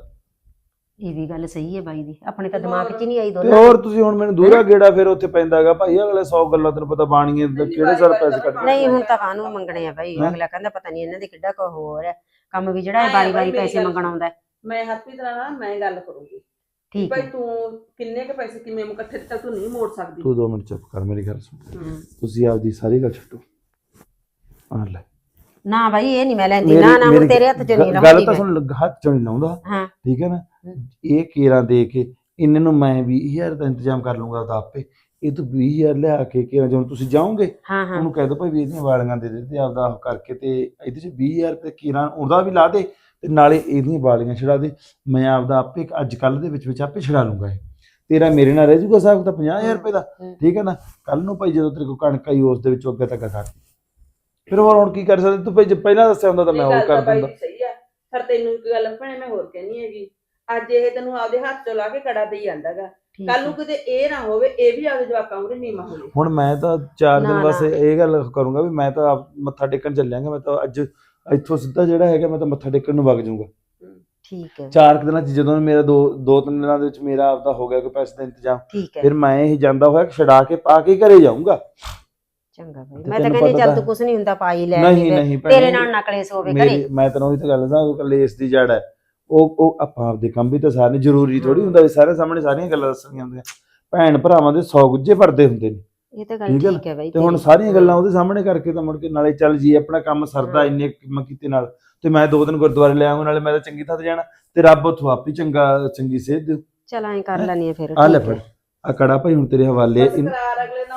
C: ਇਹ ਵੀ ਗੱਲ ਸਹੀ ਹੈ ਬਾਈ ਦੀ ਆਪਣੇ ਤਾਂ ਦਿਮਾਗ 'ਚ ਹੀ ਨਹੀਂ ਆਈ
E: ਤੇ
C: ਦੋਨਾਂ
E: ਹੋਰ ਤੁਸੀਂ ਹੁਣ ਮੈਨੂੰ ਦੂਰਾ ਗੇੜਾ ਫਿਰ ਉੱਥੇ ਪੈਂਦਾਗਾ ਭਾਈ ਅਗਲੇ 100 ਗੱਲਾਂ ਤੈਨੂੰ ਪਤਾ ਬਾਣੀਏ
D: ਨਹੀਂ,
E: ਕਿਹੜੇ ਸਰ ਪੈਸੇ ਕੱਢ
C: ਨਹੀਂ ਹੁਣ ਤਾਂ ਕਾਹਨੂੰ ਮੰਗਣੇ ਆ ਬਾਈ
E: ਹੈਂ?
C: ਅਗਲਾ ਕਹਿੰਦਾ ਪਤਾ ਨਹੀਂ ਇਹਨਾਂ ਦੇ ਕਿੱਡਾ ਕੋ ਹੋਰ ਹੈ ਕੰਮ ਵੀ ਜਿਹੜਾ ਹੈ
D: ਆ
C: ਬਾਰੀ
D: ਬਾਈ
C: ਬਾਰੀ
D: ਮੇਰੀ
C: ਪੈਸੇ
D: ਗੱਲ
C: ਮੰਗਣ ਆਉਂਦਾ ਹੈ।
D: ਮੈਂ ਹਰਪ੍ਰੀਤ ਨਾਲ ਨਾ ਮੈਂ ਗੱਲ ਕਰੂੰਗੀ।
C: ਠੀਕ
D: ਭਾਈ
C: ਹੈ।
D: ਤੂੰ ਕਿੰਨੇ ਕੇ ਪੈਸੇ ਕਿਵੇਂ ਇਕੱਠੇ ਤੱਕ ਤੂੰ ਨਹੀਂ ਮੋੜ ਸਕਦੀ।
E: ਤੂੰ 2 ਮਿੰਟ ਚੁੱਪ ਕਰ ਮੇਰੀ ਗੱਲ ਸੁਣ। ਤੁਸੀਂ ਆਪਦੀ ਸਾਰੀ ਗੱਲ ਛੱਡੋ। ਆ ਲੈ
C: ਨਾ ਬਾਈ ਇਹ ਨਹੀਂ ਮੈਂ ਲੈਂਦੀ। ਨਾ ਨਾ ਹੁਣ ਤੇਰੇ ਹੱਥ 'ਚ ਨਹੀਂ
E: ਗੱਲ
C: ਲਾਉਂਦੀ
E: ਤਾਂ
C: ਮੈਂ।
E: ਸੁਣ ਲੱਗ- ਹੱਥ ਚੋਂ ਨਹੀਂ ਲਾਉਂਦਾ।
C: ਹਾਂ।
E: ਠੀਕ ਹੈ ਨਾ। ਇਹ ਕੇਰਾਂ ਦੇ ਕੇ ਇਹਨਾਂ ਨੂੰ ਮੈਂ 20000 ਦਾ ਇੰਤਜ਼ਾਮ ਕਰ ਲੂੰਗਾ ਉਹਦਾ ਆਪੇ। ਇਹ ਤੂੰ 20000 ਲਿਆ ਕੇ ਕੇਰਾਂ ਜਦੋਂ ਤੁਸੀਂ ਜਾਓਗੇ
C: ਹਾਂ ਹਾਂ।
E: ਉਹਨੂੰ ਕਹਿ ਦੋ ਭਾਈ ਵੀ ਇਹਦੀਆਂ ਵਾਲੀਆਂ ਦੇ ਦੇ ਤੇ ਆਪਦਾ ਉਹ ਕਰਕੇ ਤੇ ਇਹਦੇ ਚ 20000 ਰੁਪਏ ਕੇਰਾਂ ਉਹਦਾ ਵੀ ਲਾ ਦੇ ਤੇ ਨਾਲੇ ਇਹਦੀਆਂ ਵਾਲੀਆਂ ਛਡਾ ਦੇ। ਮੈਂ ਆਪਦਾ ਆਪੇ ਅੱਜ ਕੱਲ ਦੇ ਵਿੱਚ ਵਿੱਚ ਆਪੇ ਛਡਾ ਲੂੰਗਾ ਇਹ। ਤੇਰਾ ਮੇਰੇ ਨਾਲ ਰਹਿ ਜੂਗਾ ਸਾਹਿਬ ਤਾਂ 50000 ਰੁਪਏ ਦਾ। ਠੀਕ ਹੈ ਨਾ? ਕੱਲ ਨੂੰ ਭਾਈ ਜਦੋਂ ਤੇਰੇ ਕੋਲ ਕਣਕ ਆਈ ਉਸ ਦੇ ਵਿੱਚੋਂ ਅੱਗੇ ਤੱਕ ਕਰ ਫਿਰ ਹੋਰ ਹੁਣ ਕੀ ਕਰ ਸਕਦੇ? ਤੂੰ ਭਾਈ ਜੇ ਪਹਿਲਾਂ ਦੱਸਿਆ ਹੁੰਦਾ ਤਾਂ ਮੈਂ
D: ਗੱਲ
E: ਕਰ ਦਿੰਦਾ।
D: ਸਹੀ ਆ। ਤੈਨੂੰ ਇੱਕ ਗੱਲ ਭੈਣੇ ਮੈਂ ਹੋਰ ਕਹਿਣੀ ਹੈਗੀ। ਅੱਜ ਇਹ ਤੈਨੂੰ ਆਪਦੇ ਹੱਥ ਚੋਂ ਲਾ ਕੇ ਕੜਾ ਦੇਈ ਜਾਂਦਾਗਾ। ਕੱਲ। ਨੂੰ ਕਿਤੇ ਇਹ ਨਾ ਹੋਵੇ ਇਹ ਵੀ ਆਪਦੇ ਜਵਾਕਾਂ ਮੂਰੇ ਨੀਮਾ ਹੋ ਜਾਏ
E: ਹੁਣ ਮੈਂ ਤਾਂ ਚਾਰ
C: ਨਾ,
E: ਦਿਨ
C: ਨਾ।
E: ਵਾਸਤੇ ਇਹ ਗੱਲ ਕਰੂੰਗਾ ਵੀ ਮੈਂ ਤਾਂ ਮੱਥਾ ਟੇਕਣ ਚੱਲਿਆਂਗਾ। ਮੈਂ ਤਾਂ ਅੱਜ ਇੱਥੋਂ ਸਿੱਧਾ ਜਿਹੜਾ ਹੈਗਾ ਮੈਂ ਤਾਂ ਮੱਥਾ ਟੇਕਣ ਨੂੰ ਵਗ ਜਾਊਂਗਾ।
C: ਠੀਕ ਹੈ
E: ਚਾਰ ਦਿਨਾਂ ਚ ਜਦੋਂ ਮੇਰਾ ਦੋ ਦੋ ਤਿੰਨ ਦਿਨਾਂ ਦੇ ਵਿੱਚ ਮੇਰਾ ਆਪਦਾ ਹੋ ਗਿਆ ਕੋਈ ਪੈਸੇ ਦਾ ਇੰਤਜ਼ਾਮ
C: ਠੀਕ ਹੈ
E: ਫਿਰ ਮੈਂ ਇਹ ਜਾਂਦਾ ਹੋਇਆ ਛਡਾ ਕੇ ਪਾ ਕੇ ਘਰੇ ਜਾਊਂਗਾ।
C: ਚੰਗਾ ਭਾਈ
E: ਤੇ
C: ਮੈਂ ਤਾਂ
E: ਤੈਨੂੰ
C: ਕਹਿੰਦੀ
E: ਪਤਾ
C: ਚੱਲ
E: ਤਾਂ-
C: ਕੁਛ ਨਹੀਂ ਹੁੰਦਾ ਪਾਈ ਲੈ
E: ਨਹੀਂ,
C: ਆਈ ਵੇ।
E: ਨਹੀਂ ਭੈਣੇ,
C: ਤੇਰੇ ਨਾਲ ਨਾ ਕਲੇਸ਼ ਹੋਵੇ ਘਰੇ।
E: ਮੇਰੀ ਮੈਂ ਤੈਨੂੰ ਉਹੀ ਤਾਂ ਗੱਲ ਦੱਸਾਂ ਉਹ ਕਲੇਸ਼ ਦੀ ਜੜ ਹੈ। ਉਹ ਉਹ ਆਪਾਂ ਆਪਦੇ ਕੰਮ ਵੀ ਤਾਂ ਸਾਰੇ ਜ਼ਰੂਰੀ ਥੋੜੀ ਹੁੰਦਾ ਵੀ ਸਾਰੇ ਸਾਹਮਣੇ ਸਾਰੀਆਂ ਗੱਲਾਂ ਦੱਸਣੀਆਂ ਹੁੰਦੀਆਂ। ਭੈਣ ਭਰਾਵਾਂ ਦੇ 100 ਗੁੱਜੇ ਪਰਦੇ ਹੁੰਦੇ ਨੇ।
C: ਇਹ ਤਾਂ ਗੱਲ
E: ਠੀਕ ਹੈ ਨਾ?
C: ਠੀਕ ਹੈ ਬਾਈ
E: ਤੇ ਹੁਣ
C: ਤੇਰੀ।
E: ਸਾਰੀਆਂ ਗੱਲਾਂ ਉਹਦੇ ਸਾਹਮਣੇ ਕਰਕੇ ਤਾਂ ਮੁੜ ਕੇ ਨਾਲੇ ਚੱਲ ਜੀ ਆਪਣਾ ਕੰਮ ਸਰਦਾ ਇੰਨੇ ਕੰਮ ਕੀਤੇ ਨਾਲ। ਤੇ ਮੈਂ ਦੋ ਦਿਨ ਗੁਰਦੁਆਰੇ ਲੈ ਆਉਂਗਾ ਨਾਲੇ ਮੈਂ ਤਾਂ ਚੰਗੀ ਥਾਂ ਤੇ ਜਾਣਾ। ਤੇ ਰੱਬ ਉੱਥੋਂ ਆਪੀ ਚੰਗਾ ਚੰਗੀ ਸੇਧ ਦਿਓ।
C: ਚੱਲ ਐਂ ਕਰ ਲੈਣੀ ਆ ਫਿਰ
E: ਆ ਲੈ
C: ਠੀਕ ਹੈ।
E: ਫੜ। ਆ ਕੜਾ ਭਾਈ ਹੁਣ ਤੇਰੇ ਹਵਾਲੇ
D: ਬਸ ਕਰਾਰ ਅਗਲੇ ਨਾਲ ਹੋ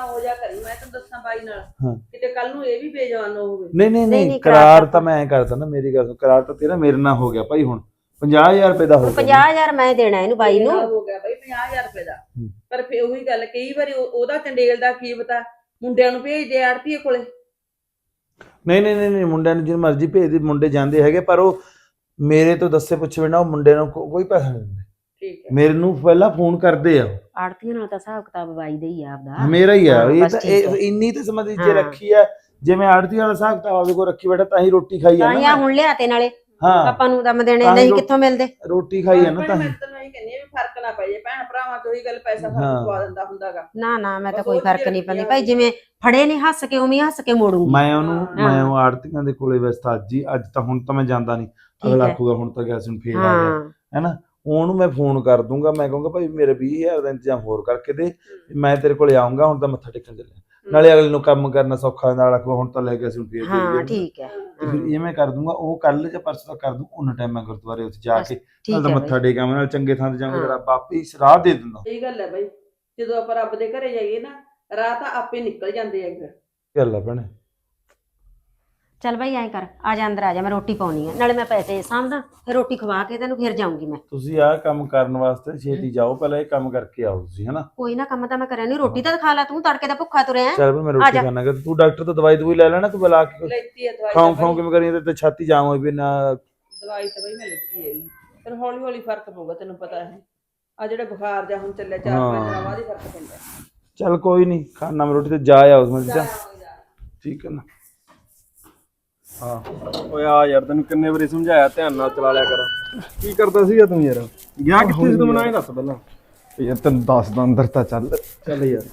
D: ਬਾਈ ਨਾਲ
E: ਹਾਂ।
D: ਕਿਤੇ ਕੱਲ ਨੂੰ ਇਹ ਵੀ ਬੇਜਵਾਨ ਨਾ ਹੋਵੇ
E: ਨਹੀਂ ਨਹੀਂ
C: ਨਹੀਂ,
E: ਕਰਾਰ ਤਾਂ ਮੈਂ ਕਰਦਾ ਨਾ ਮੇਰੀ ਗੱਲ ਸੁਣ ਕਰਾਰ ਤਾਂ ਤੇਰਾ ਮੇਰੇ ਨਾਲ ਹੋ ਗਿਆ ਭਾਈ ਹੁਣ। 50000 ਰੁਪਏ ਦਾ ਹੋ ਗਿਆ।
C: 50000 ਮੈਂ ਦੇਣਾ ਇਹਨੂੰ ਬਾਈ ਨੂੰ।
D: ਹੋ ਗਿਆ ਬਾਈ 50000 ਰੁਪਏ ਦਾ। ਪਰ ਫੇ ਉਹੀ ਗੱਲ ਕਈ ਵਾਰੀ ਉਹ- ਉਹਦਾ ਚੰਡੇਲ ਦਾ ਕੀ ਪਤਾ ਮੁੰਡਿਆਂ ਨੂੰ ਭੇਜਦੇ ਆੜਤੀਏ ਕੋਲੇ।
E: ਨਹੀਂ ਨਹੀਂ ਨਹੀਂ ਨਹੀਂ ਮੁੰਡਿਆਂ ਨੂੰ ਜਿੰਨ ਮਰਜ਼ੀ ਭੇਜ ਦੇ ਮੁੰਡੇ ਜਾਂਦੇ ਹੈਗੇ ਪਰ ਉਹ ਮੇਰੇ ਤੋਂ ਦੱਸੇ ਪੁੱਛੇ ਬਿਨਾ ਉਹ ਮੁੰਡੇ ਨੂੰ ਕੋ- ਕੋਈ ਪੈਸਾ ਨਹੀਂ ਦਿੰਦੇ।
D: ਠੀਕ ਹੈ
E: ਮੇਰੇ ਨੂੰ ਪਹਿਲਾਂ ਫੋਨ ਕਰਦੇ ਆ ਉਹ।
C: ਆੜਤੀਆਂ ਨਾਲ ਤਾਂ ਹਿਸਾਬ ਕਿਤਾਬ ਬਾਈ ਦੇ ਹੀ ਆ ਆਪਦਾ
E: ਮੇਰਾ ਹੀ ਆ
C: ਹਾਂ,
E: ਇਹ
C: ਬਸ
E: ਤਾਂ
C: ਠੀਕ
E: ਇਹ
C: ਹੈ।
E: ਇੰਨੀ ਤੇ ਸਮਝ ਜੇ
C: ਹਾਂ।
E: ਰੱਖੀ ਆ ਜਿਵੇਂ ਆੜਤੀ ਵਾਲਾ ਹਿਸਾਬ ਕਿਤਾਬ ਆਪਦੇ ਕੋਲ ਰੱਖੀ ਬੈਠਾ ਤਾਂ ਹੀ ਰੋਟੀ ਖਾਈ
C: ਤਾਂ
E: ਆ
C: ਹੀ
E: ਨਾ
C: ਆ
E: ਮੈਂ।
C: ਹੁਣ ਲਿਆ ਤੇ ਨਾਲੇ
E: ਹਾਂ
C: ਆਪਾਂ ਨੂੰ ਦਮ ਦੇਣੇ
E: ਤਾਂ ਹੀ
C: ਨਹੀਂ ਕਿੱਥੋਂ ਮਿਲਦੇ
E: ਰੋਟੀ ਖਾਈ ਆ ਨਾ ਤਾਂ
D: ਮੈਂ
E: ਹੀ
D: ਤੈਨੂੰ ਇਹ ਕਹਿੰਦੀ ਆ ਵੀ ਫ਼ਰਕ ਨਾ ਪੈ ਜੇ ਭੈਣ ਭਰਾਵਾਂ ਤੋਂ ਹੀ ਗੱਲ ਪੈਸਾ
E: ਹਾਂ।
D: ਫ਼ਰਕ ਪਵਾ ਦਿੰਦਾ ਹੁੰਦਾਗਾ
C: ਨਾ ਨਾ ਮੈਂ ਤਾਂ
D: ਬਸ
C: ਕੋਈ
D: ਉਹ
C: ਫ਼ਰਕ ਨਹੀਂ ਪੈਂਦੀ ਭਾਈ। ਜਿਵੇਂ ਫੜੇ ਨਹੀਂ ਹੱਸ ਕੇ ਉਵੇਂ ਹੀ ਹੱਸ ਕੇ ਮੋੜੂਗੀ
E: ਮੈਂ ਉਹਨੂੰ
D: ਹਾਂ।
E: ਮੈਂ ਉਹ ਆੜਤੀਆਂ ਦੇ ਕੋਲੇ ਵਸਤਾ ਅੱਜ ਹੀ ਅੱਜ ਤਾਂ ਹੁਣ ਤਾਂ ਮੈਂ ਜਾਂਦਾ ਨਹੀਂ
C: ਠੀਕ
E: ਅਗਲਾ
C: ਹੈ।
E: ਆਖੂਗਾ ਹੁਣ ਤਾਂ ਗਿਆ ਸੀ ਹੁਣ ਫੇਰ ਆ ਗਿਆ
C: ਹਾਂ
E: ਹੈਨਾ ਉਹਨੂੰ ਮੈਂ ਫੋਨ ਕਰ ਦੂੰਗਾ ਮੈਂ ਕਹੂੰਗਾ ਭਾਈ ਮੇਰੇ 20000 ਦਾ ਇੰਤਜ਼ਾਮ ਹੋਰ ਕਰਕੇ ਦੇ ਮੈਂ ਤੇਰੇ ਕੋਲੇ ਆਉਂਗਾ ਹੁਣ ਤਾਂ ਮੱਥਾ ਟੇਕਣ ਚੱਲਿਆ। ਨਾਲੇ ਅਗਲੇ ਨੂੰ ਕੰਮ ਕਰਨਾ ਸੌਖਾ ਨਾਲ ਆਖੂਗਾ ਹੁਣ ਤਾਂ ਲੈ ਗਿਆ ਸੀ ਹੁਣ ਫੇਰ
C: ਹਾਂ। ਠੀਕ ਹੈ।
E: ਤੇ ਫਿਰ ਇਹ ਮੈਂ ਕਰ ਦੂੰਗਾ ਉਹ ਕੱਲ ਜਾਂ ਪਰਸੋਂ ਤੱਕ ਕਰ ਦੂੰ ਉਹਨਾਂ ਟਾਈਮ ਮੈਂ ਗੁਰਦੁਆਰੇ ਉੱਥੇ ਜਾ ਕੇ ਨਾਲ ਤਾਂ
C: ਹੈ
E: ਮੱਥਾ। ਟੇਕਾਂਗੇ ਨਾਲ ਚੰਗੇ ਥਾਂ ਤੇ ਜਾਵਾਂਗੇ
C: ਹਾਂ।
E: ਰੱਬ ਆਪੇ ਰਾਹ ਦੇ ਦਿੰਦਾ।
D: ਇਹ ਗੱਲ ਹੈ ਬਾਈ ਜਦੋਂ ਆਪਾਂ ਰੱਬ ਦੇ ਘਰੇ ਜਾਈਏ ਨਾ ਰਾਹ ਤਾਂ ਆਪੇ ਨਿਕਲ ਜਾਂਦੇ ਆ ਫਿਰ
E: ਗੱਲ ਆ ਭੈਣੇ।
C: ਚੱਲ ਬਾਈ ਐਂ ਕਰ ਆ ਜਾ ਅੰਦਰ ਆ ਜਾ ਮੈਂ ਰੋਟੀ ਪਾਉਣੀ ਹੈ ਨਾਲੇ ਮੈਂ ਪੈਸੇ ਸਾਂਭਦਾ ਫਿਰ ਰੋਟੀ ਖਵਾ ਕੇ ਤੈਨੂੰ ਫਿਰ ਜਾਊਂਗੀ ਮੈਂ।
E: ਤੁਸੀਂ ਆਹ ਕੰਮ ਕਰਨ ਵਾਸਤੇ ਛੇਤੀ ਜਾਓ ਪਹਿਲਾਂ ਇਹ ਕੰਮ ਕਰਕੇ ਆਓ ਤੁਸੀਂ ਹਨਾ?
C: ਕੋਈ ਨਾ ਕੰਮ ਤਾਂ ਮੈਂ ਕਰਿਆ ਨਹੀਂ ਰੋਟੀ ਤਾਂ ਖਾ ਲੈ ਤੂੰ ਤੜਕੇ ਦਾ ਭੁੱਖਾ ਤੁਰਿਆ ਹੈਂ।
E: ਚੱਲ ਫਿਰ ਮੈਂ
C: ਆ
E: ਰੋਟੀ
C: ਜਾ।
E: ਖਾਣਾ ਕਿ ਤੂੰ ਡਾਕਟਰ ਤੋਂ ਦਵਾਈ ਦਵਾਈ ਲੈ ਲੈਣਾ ਤੂੰ ਬੁਲਾ ਕੇ
D: ਲੈਤੀ ਹੈ ਦਵਾਈ
E: ਖਾਉਂ
D: ਤਾਂ
E: ਖਾਉਂ
D: ਬਾਈ।
E: ਕਿਵੇਂ ਕਰੀ ਤੇ ਛਾਤੀ ਜਾਮ ਹੋਈ ਵੀ ਨਾ।
D: ਦਵਾਈ ਤਾਂ ਬਈ ਮੈਂ ਲੈਤੀ ਹੈਗੀ ਫਿਰ ਹੌਲੀ ਹੌਲੀ ਫ਼ਰਕ ਪਊਗਾ ਤੈਨੂੰ ਪਤਾ ਹੈ। ਆ ਜਿਹੜਾ ਬੁਖਾਰ ਜਾਂ ਹੁਣ ਚੱਲਿਆ ਚਾਰ ਪੰਜ ਦਿਨਾਂ ਬਾਅਦ ਹੀ ਫ਼ਰਕ ਪੈਂਦਾ।
E: ਚੱਲ ਕੋਈ ਨਹੀਂ ਖਾਣਾ ਮੈਂ ਰੋਟੀ ਤੇ ਜਾ ਆ ਉਸ ਮੈਂ ਜਾ। ਠੀਕ ਹੈ ਨਾ।
F: ਹਾਂ। ਓਏ ਆ ਯਾਰ ਤੈਨੂੰ ਕਿੰਨੇ ਵਾਰੀ ਸਮਝਾਇਆ ਧਿਆਨ ਨਾਲ ਚਲਾ ਲਿਆ ਕਰ। ਕੀ ਕਰਦਾ ਸੀਗਾ ਤੂੰ ਯਾਰ? ਗਿਆ ਕਿੱਥੇ ਸੀ ਤੂੰ? ਮੈਨੂੰ ਐਂ ਦੱਸ ਪਹਿਲਾਂ।
G: ਯਾਰ ਤੈਨੂੰ ਦੱਸਦਾ ਅੰਦਰ ਤਾਂ ਚੱਲ।
F: ਚੱਲ ਯਾਰ।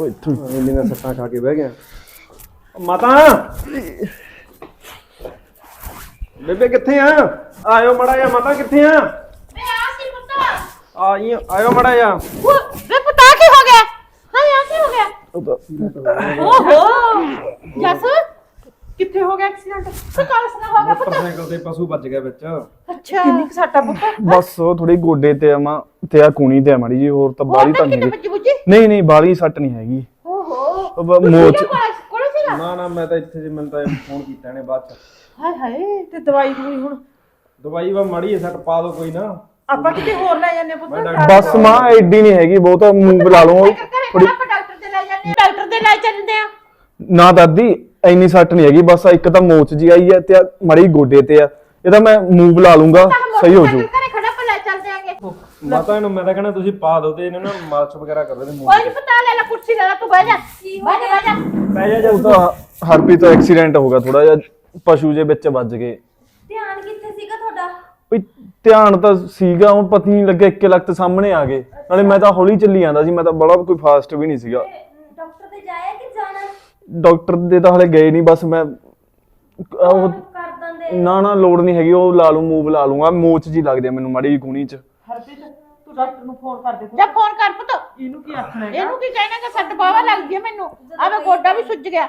G: ਓਏ ਇੱਥੋਂ
F: ਇੰਨੀਆਂ ਸੱਟਾਂ ਖਾ ਕੇ ਬਹਿ ਗਿਆ। ਮਾਤਾ! ਬੇਬੇ ਕਿੱਥੇ ਆ? ਆਇਓ ਮੜਾ ਜਾ ਮਾਤਾ ਕਿੱਥੇ ਆ?
A: ਮੈਂ ਆ ਸੀ ਪੁੱਤ।
F: ਆਈ ਆਇਓ ਮੜਾ ਜਾ
A: ਵੇ ਪੁੱਤਾ ਕੀ ਹੋ ਗਿਆ? ਹਾਂ ਆ ਕੀ ਹੋ ਗਿਆ? ਓਹੋ! ਜਸ? ਕਿੱਥੇ ਹੋ ਗਿਆ ਐਕਸੀਡੈਂਟ? ਤੇ ਕੱਲ ਸਨਾ ਹੋ ਗਿਆ ਪੁੱਤ?
F: ਮੋਟਰਸਾਈਕਲ ਤੇ ਪਸ਼ੂ ਵੱਜ ਗਿਆ ਵਿੱਚ।
A: ਅੱਛਾ ਕਿੰਨੀ ਕੁ ਸੱਟਾ ਪੁੱਤ?
G: ਬਸ ਉਹ ਥੋੜੀ ਗੋਡੇ ਤੇ ਆ ਮਾਂ ਤੇ ਆ ਕੂਣੀ ਤੇ ਆ ਮਾੜੀ ਜੀ ਹੋਰ ਤਾਂ ਬਾਹਲੀ ਤਾਂ ਨਹੀਂ
A: ਕਿਤੇ
G: ਹੈਗੀ।
A: ਬੱਜੀ ਬੁੱਜੀ
G: ਨਹੀਂ ਨਹੀਂ ਬਾਹਲੀ ਸੱਟ ਨਹੀਂ ਹੈਗੀ।
A: ਓਹੋ।
G: ਉਹ ਬ- ਮੋਚ
A: ਕੋਲ ਸੀਗਾ?
F: ਨਾ ਨਾ ਮੈਂ ਤਾਂ ਇੱਥੇ ਜੇ ਮੈਨੂੰ ਤਾਂ ਫੋਨ ਕੀਤਾ ਇਹਨੇ ਬਾਅਦ ਚ।
A: ਹਾਏ ਹਾਏ ਤੇ ਦਵਾਈ ਦੂਈ ਹੁਣ?
F: ਦਵਾਈ ਵਾ ਮਾੜੀ ਸੱਟ ਪਾ ਦੋ ਕੋਈ ਨਾ।
A: ਆਪਾਂ ਕਿਤੇ ਹੋਰ ਲੈ ਜਾਂਦੇ ਪੁੱਤ।
F: ਮੈਂ ਡਾਕਟਰ
G: ਬਸ ਮਾਂ ਐਡੀ ਨਹੀਂ ਹੈਗੀ ਬਹੁਤ ਮੂੰਹ ਬੁਲਾ ਲਓ।
A: ਥੋੜੀ ਆਪਾਂ ਡਾਕਟਰ ਦੇ ਲੈ ਜਾਂਦੇ ਆ ਡਾਕਟਰ ਦੇ ਲੈ ਚੱਲਦੇ ਆ।
G: ਨਾ ਦਾਦੀ। ਐਨੀ ਸੱਟ ਨਹੀਂ ਹੈਗੀ ਬਸ ਆਹ ਇੱਕ ਤਾਂ ਮੋਚ ਜੀ ਆਈ ਹੈ ਤੇ ਆਹ ਮਾੜੀ ਗੋਡੇ ਤੇ ਆ। ਇਹਦਾ ਮੈਂ ਮੂੰਹ ਬੁਲਾ ਲੂੰਗਾ ਸਹੀ ਹੋ ਜੂ
A: ਘਰੇ ਖੜਾ ਆਪਾਂ ਲੈ ਚੱਲਦੇ ਆਂਗੇ
F: ਮਾਤਾ ਇਹਨੂੰ ਮੈਂ ਤਾਂ ਕਹਿੰਦਾ ਤੁਸੀਂ ਪਾ ਦਿਓ ਤੇ ਇਹਨੂੰ ਨਾ ਮਾਲਸ਼ ਵਗੈਰਾ ਕਰ ਦੇ ਮੂੰਹ
A: ਕੋਈ ਨਹੀਂ ਪਤਾ ਲੈ ਲੈ ਕੁਰਸੀ ਲੈ ਲੈ ਤੂੰ ਬਹਿ ਜਾ। ਬਹਿ ਜਾ ਬਹਿ ਜਾ।
F: ਪੈ ਜਾ ਜਾ
G: ਉਹ ਤਾਂ ਹਰਪ੍ਰੀਤ ਦਾ ਐਕਸੀਡੈਂਟ ਹੋ ਗਿਆ ਥੋੜਾ ਜਿਹਾ ਪਸ਼ੂ ਜੇ ਵਿੱਚ ਵੱਜ ਗਏ।
H: ਧਿਆਨ ਕਿੱਥੇ ਸੀਗਾ ਤੁਹਾਡਾ?
G: ਵੀ ਧਿਆਨ ਤਾਂ ਸੀਗਾ ਹੁਣ ਪਤਾ ਨਹੀਂ ਲੱਗਿਆ ਇੱਕ ਲੱਖ ਸਾਹਮਣੇ ਆ ਗਏ। ਨਾਲੇ ਮੈਂ ਤਾਂ ਹੌਲੀ ਚੱਲੀ ਜਾਂਦਾ ਸੀ ਮੈਂ ਤਾਂ ਬੜਾ ਕੋਈ ਫਾਸਟ ਵੀ ਨਹੀਂ ਸੀਗਾ
H: ਡਾਕਟਰ ਤੇ ਜਾਇਆ ਕਿ ਜਾਣਾ
G: ਡਾਕਟਰ ਦੇ ਤਾਂ ਹਲੇ ਗਏ ਨਹੀਂ ਬਸ ਮੈਂ ਉਹ
H: ਕਰ ਦਿੰਦੇ
G: ਨਾ ਨਾ ਲੋੜ ਨਹੀਂ ਹੈਗੀ ਉਹ ਲਾ ਲੂ ਮੂਵ ਲਾ ਲੂੰਗਾ ਮੋਚ ਜੀ ਲੱਗਦੀ ਆ ਮੈਨੂੰ ਮਾੜੀ ਗੁਣੀ ਚ।
A: ਤੂੰ ਡਾਕਟਰ ਨੂੰ ਫੋਨ ਕਰ ਦੇ ਜਾ ਫੋਨ ਕਰ ਪੁੱਤ। ਇਹਨੂੰ ਕੀ ਆਖਣਾ ਇਹਨੂੰ ਕੀ ਕਹਿਣਾ ਕਿ ਸੱਟ ਬਾਵਾ ਲੱਗਦੀ ਹੈ ਮੈਨੂੰ। ਆਵੇ ਗੋਡਾ ਵੀ ਸੁੱਜ ਗਿਆ।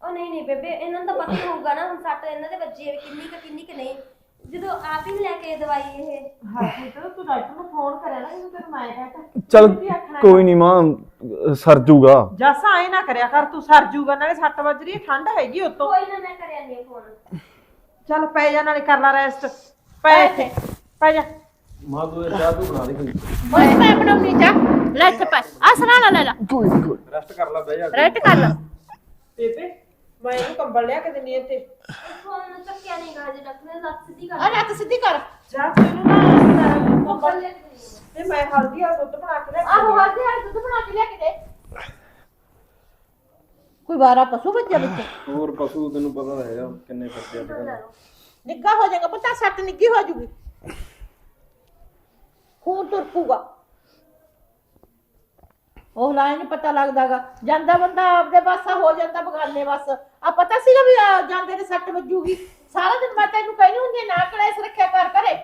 H: ਉਹ ਨਹੀਂ ਨਹੀਂ ਬੇਬੇ ਇਹਨਾਂ ਨੂੰ ਤਾਂ ਪਤਾ ਹੀ ਹੋਊਗਾ ਨਾ ਹੁਣ ਸੱਟ ਇਹਨਾਂ ਦੇ ਵੱਜੀ ਹੈ ਵੀ ਕਿੰਨੀ ਕੁ ਕਿੰਨੀ ਕੁ ਨਹੀਂ। ਜਦੋਂ ਆਪ ਹੀ ਲੈ ਕੇ ਦਵਾਈ ਇਹ।
A: ਤੂੰ ਡਾਕਟਰ ਨੂੰ ਫੋਨ ਕਰਿਆ ਨਾ ਇਹਨੂੰ ਤੈਨੂੰ ਮੈਂ ਕਹਤਾ
G: ਚਲ ਕੋਈ ਨਹੀਂ ਮਾਂ ਸਰ ਜੂਗਾ।
B: ਜੱਸ ਆਏ ਨਾ ਕਰਿਆ ਕਰ ਤੂੰ ਸਰ ਜੂਗਾ ਨਾਲੇ ਸੱਟ ਵੱਜ ਰਹੀ ਹੈ, ਠੰਡ ਹੈਗੀ ਉਤੋਂ।
H: ਕੋਈ ਨਾ ਮੈਂ ਕਰਿਆ ਨਹੀਂ ਫੋਨ
B: ਚੱਲ ਪੈ ਜਾ ਨਾਲੇ ਕਰ ਲੈ ਰੈਸਟ ਪੈ ਇੱਥੇ ਪੈ ਜਾ।
F: ਮਾਂ ਤੂੰ ਇਹ ਚਾਹ ਤੂੰ ਬਣਾ ਦੇ ਕੋਈ।
A: ਓਏ ਮੈਂ ਬਣਾਉਣੀ ਚਾ ਲੈ ਇੱਥੇ ਪੈ। ਆ ਸਰਾਣਾ ਲੈ ਲੈ।
F: ਰੈਸਟ ਕਰ ਲੈ ਬਹਿ ਜਾ।
A: ਰੈਟ ਕਰ ਲੈ।
B: ਬੇਬੇ ਮੈਂ ਇਹਨੂੰ ਕੰਬਲ ਲਿਆ ਕੇ ਦਿੰਨੀ ਇੱਥੇ।
H: ਫੋਨ ਚੱਕਿਆ ਨਹੀਂ ਗਾ ਜੇ ਡਾਕਟਰ ਨੇ ਲੱਤ ਸਿੱਧੀ ਕਰ
A: ਆ ਲੱਤ ਸਿੱਧੀ ਕਰ।
B: ਜਾ ਤੂੰ ਇਹਨੂੰ ਨਾ
H: ਕੰਬਲ ਲੈ ਕੇ ਦੇਣੀ ਹੈ।
B: ਤੇ ਮੈਂ ਹਲਦੀ ਵਾਲਾ ਦੁੱਧ ਬਣਾ ਕੇ ਲੈ
A: ਆਹੋ ਹਲਦੀ ਵਾਲੀ ਦੁੱਧ ਬਣਾ ਕੇ ਲਿਆ ਕੇ ਦੇ। ਕੋਈ ਵਾਰਾ ਪਸ਼ੂ ਬੱਚਾ ਵਿੱਚ?
F: ਹੋਰ ਪਸ਼ੂ ਤੈਨੂੰ ਪਤਾ ਤਾਂ ਹੈਗਾ ਕਿੰਨੇ ਫਿਰਦੇ ਅੱਜ ਕੱਲ੍ਹ
A: ਨਿੱਗਾ ਹੋ ਜਾਏਗਾ ਪੁੱਤਾ ਸੱਟ ਨਿੱਗੀ ਹੋ ਜੂਗੀ। ਖੂਨ ਤੁਰਕੂਗਾ ਉਹ ਲਾਇਨ ਨਹੀਂ ਪਤਾ ਲੱਗਦਾਗਾ। ਜਾਂਦਾ ਬੰਦਾ ਆਪਦੇ ਪਾਸਾ ਹੋ ਜਾਂਦਾ ਬਗਾਨੇ ਬਸ। ਆ ਪਤਾ ਸੀਗਾ ਵੀ ਆ ਜਾਂਦੇ ਨੇ ਸੱਟ ਵੱਜੂਗੀ। ਸਾਰਾ ਦਿਨ ਮੈਂ ਤੈਨੂੰ ਕਹਿੰਦੀ ਹੁੰਦੀ ਆ, ਨਾ ਕਲੇਸ਼ ਰੱਖਿਆ ਕਰ ਕਰੇ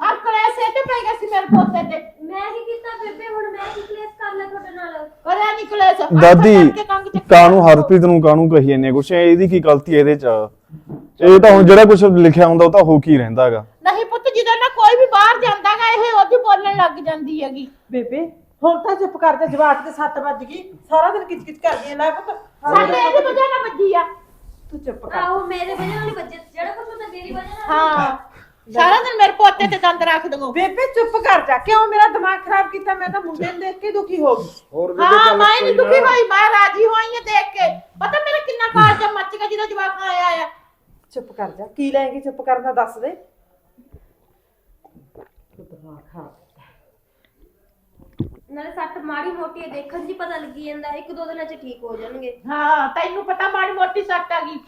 A: ਆ ਕਲੇਸ਼ ਇਹ ਤੇ ਪੈ ਗਿਆ ਸੀ ਮੇਰੇ ਪੋਤੇ ਤੇ।
H: ਮੈਂ ਕੀ ਕੀਤਾ ਬੇਬੇ ਹੁਣ ਮੈਂ ਕੀ ਕਲੇਸ ਕਰ ਲਿਆ ਤੁਹਾਡੇ ਨਾਲ?
A: ਕਰਿਆ ਨਹੀਂ ਕਲੇਸ਼।
G: ਦਾਦੀ ਕਾਨੂੰ ਹਰਪ੍ਰੀਤ ਨੂੰ ਕਾਨੂੰ ਕਹੀ ਜਾਂਦੇ ਕੁਛ? ਇਹਦੀ ਕੀ ਗਲਤੀ ਇਹਦੇ ਚ? ਇਹ ਤਾਂ ਹੁਣ ਜਿਹੜਾ ਕੁਛ ਲਿਖਿਆ ਹੁੰਦਾ ਉਹ ਤਾਂ ਹੋ ਕੀ ਰਹਿੰਦਾਗਾ?
A: ਨਹੀਂ ਪੁੱਤ ਜਦੋਂ ਨਾ ਕੋਈ ਵੀ ਬਾਹਰ ਜਾਂਦਾਗਾ ਇਹ ਉਹਦੀ ਬੋਲਣ ਲੱਗ ਜਾਂਦੀ ਹੈਗੀ।
B: ਬੇਬੇ ਹੁਣ ਤਾਂ ਚੁੱਪ ਕਰ ਜਾ ਜਵਾਕ ਤੇ 7 ਵੱਜ ਗਈ। ਸਾਰਾ ਦਿਨ ਕਿਚ ਕਿਚ ਕਰਦੀ ਐ ਲੈ ਪੁੱਤ।
A: ਸਾਡੇ ਇਹਦੀ ਵਜ੍ਹਾ ਨਾਲ ਵੱਜੀ ਆ।
B: ਤੂੰ ਚੁੱਪ ਕਰ।
H: ਆਹੋ ਮੇਰੇ ਵਜ੍ਹਾ ਨਾਲ ਹੀ ਵੱਜੇ। ਜਿਹੜਾ ਕੁਝ ਹੁੰਦਾ ਮੇਰੀ ਵਜ੍ਹਾ ਨਾਲ
A: ਹਾਂ ਸਾਰਾ ਦਿਨ ਮੇਰੇ ਪੋਤੇ ਤੇ ਦੰਦ ਰੱਖ ਦੂੰਗਾ
B: ਬੇਬੇ ਚੁੱਪ ਕਰ ਜਾ। ਕਿਉਂ ਮੇਰਾ ਦਿਮਾਗ ਖਰਾਬ ਕੀਤਾ? ਮੈਂ ਤਾਂ ਮੁੰਡੇ ਨੂੰ ਦੇਖ ਕੇ ਦੁਖੀ ਹੋ ਗਈ।
F: ਹੋਰ
A: ਹਾਂ ਮੈਂ ਨਹੀਂ। ਦੁਖੀ ਹੋਈ ਮੈਂ ਰਾਜੀ ਹੋਈ ਹਾਂ ਦੇਖ ਕੇ। ਪਤਾ ਮੇਰਾ ਕਿੰਨਾ ਕਾਲਜਾ ਮੱਚ ਗਿਆ ਜਦੋਂ ਜਵਾਕ ਆਇਆ ਆ
B: ਚੁੱਪ ਕਰ ਜਾ। ਕੀ ਲੈਂਗੀ? ਚੁੱਪ ਕਰਨਾ ਦੱਸ ਦੇ। ਦਿਮਾਗ ਖਰਾਬ।
H: ਨਾਲੇ ਸੱਟ ਮਾੜੀ ਮੋਟੀ ਹੈ, ਦੇਖਣ 'ਚ ਹੀ ਪਤਾ ਲੱਗੀ ਜਾਂਦਾ ਇੱਕ ਦੋ ਦਿਨਾਂ 'ਚ ਠੀਕ ਹੋ ਜਾਣਗੇ।
A: ਹਾਂ ਤੈਨੂੰ ਪਤਾ ਮਾੜੀ ਮੋਟੀ ਸੱਟ ਆ ਗਈ।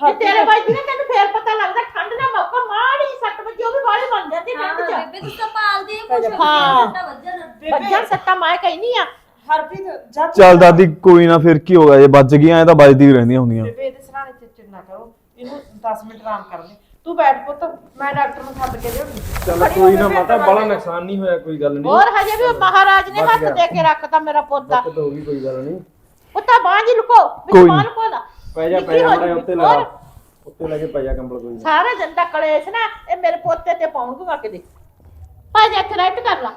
A: ਤੇ ਤੇਰੇ ਬਾਈ ਜੀ ਨੇ ਤੈਨੂੰ ਫੇਰ ਪਤਾ ਲੱਗਦਾ ਠੰਡ ਦਾ ਮੌਕਾ ਮਾੜੀ ਸੱਟ ਵੱਜੀ ਉਹ ਵੀ ਬਾਹਲੀ ਬਣ ਜਾਂਦੀ
H: ਹਾਂ
A: ਠੰਡ ਚ।
H: ਬੇਬੇ ਤੁਸੀਂ ਤਾਂ ਪਾਲਦੇ ਹੋ ਕੁਛ
A: ਹਾਂ।
H: ਸੱਟਾਂ ਵੱਜਣ।
A: ਬੱਜਾਂ ਸੱਟਾਂ ਮੈਂ ਕਹਿਨੀ ਆ।
B: ਹਰਪ੍ਰੀਤ ਜਾ
G: ਚੱਲ ਦਾਦੀ ਕੋਈ ਨਾ ਫਿਰ ਕੀ ਹੋਗਾ ਜੇ ਵੱਜ ਗਈਆਂ ਇਹ ਤਾਂ ਵੱਜਦੀ ਹੀ ਰਹਿੰਦੀਆਂ ਹੁੰਦੀਆਂ।
B: ਬੇਬੇ ਇਹਦੇ ਸਰਾਣੇ ਚਿੱਚੜ ਨਾ ਕਰੋ। ਇਹਨੂੰ 10 ਮਿੰਟ ਆਰਾਮ ਕਰ ਦੇ ਤੂੰ ਬੈਠ ਪੁੱਤ ਮੈਂ ਡਾਕਟਰ ਨੂੰ ਸੱਦ ਕੇ ਲਿਆਉਂਦੀ
F: ਚੱਲ ਕੋਈ ਨਾ ਮਾਤਾ ਬੜਾ ਨੁਕਸਾਨ ਨਹੀਂ ਹੋਇਆ ਕੋਈ ਗੱਲ ਨਹੀਂ।
A: ਹੋਰ ਹਜੇ ਵੀ ਉਹ ਮਹਾਰਾਜ ਨੇ ਹੱਥ ਦੇ ਕੇ ਰੱਖਤਾ ਮੇਰਾ ਪੋਤਾ।
F: ਦਿੱਕਤ ਹੋ ਗਈ ਕੋਈ ਗੱਲ ਨਹੀਂ।
A: ਪੁੱਤਾ ਬਾਂਹ ਜੀ ਲੁਕੋ
G: ਕੋਈ
A: ਵਿੱਚ
G: ਨੀ।
A: ਮਾਲ ਕੋਲਾ
F: ਪੈ ਜਾ ਪੈ
A: ਨਿੱਕੀ
F: ਜਾ
A: ਹੋ
F: ਮੜਾ। ਉੱਤੇ
A: ਹੋਰ?
F: ਲਗਾ ਉੱਤੇ ਲੈ ਕੇ ਪੈ ਜਾ ਕੰਬਲ ਕੋਈ ਨਾ।
A: ਸਾਰਾ ਦਿਨ ਦਾ ਕਲੇਸ਼ ਨਾ ਇਹ ਮੇਰੇ ਪੋਤੇ ਤੇ ਪਾਉਣਗਾ ਕਿਤੇ ਪਾ ਜਾ ਇੱਥੇ ਰੈਸਟ ਕਰ ਲਾ।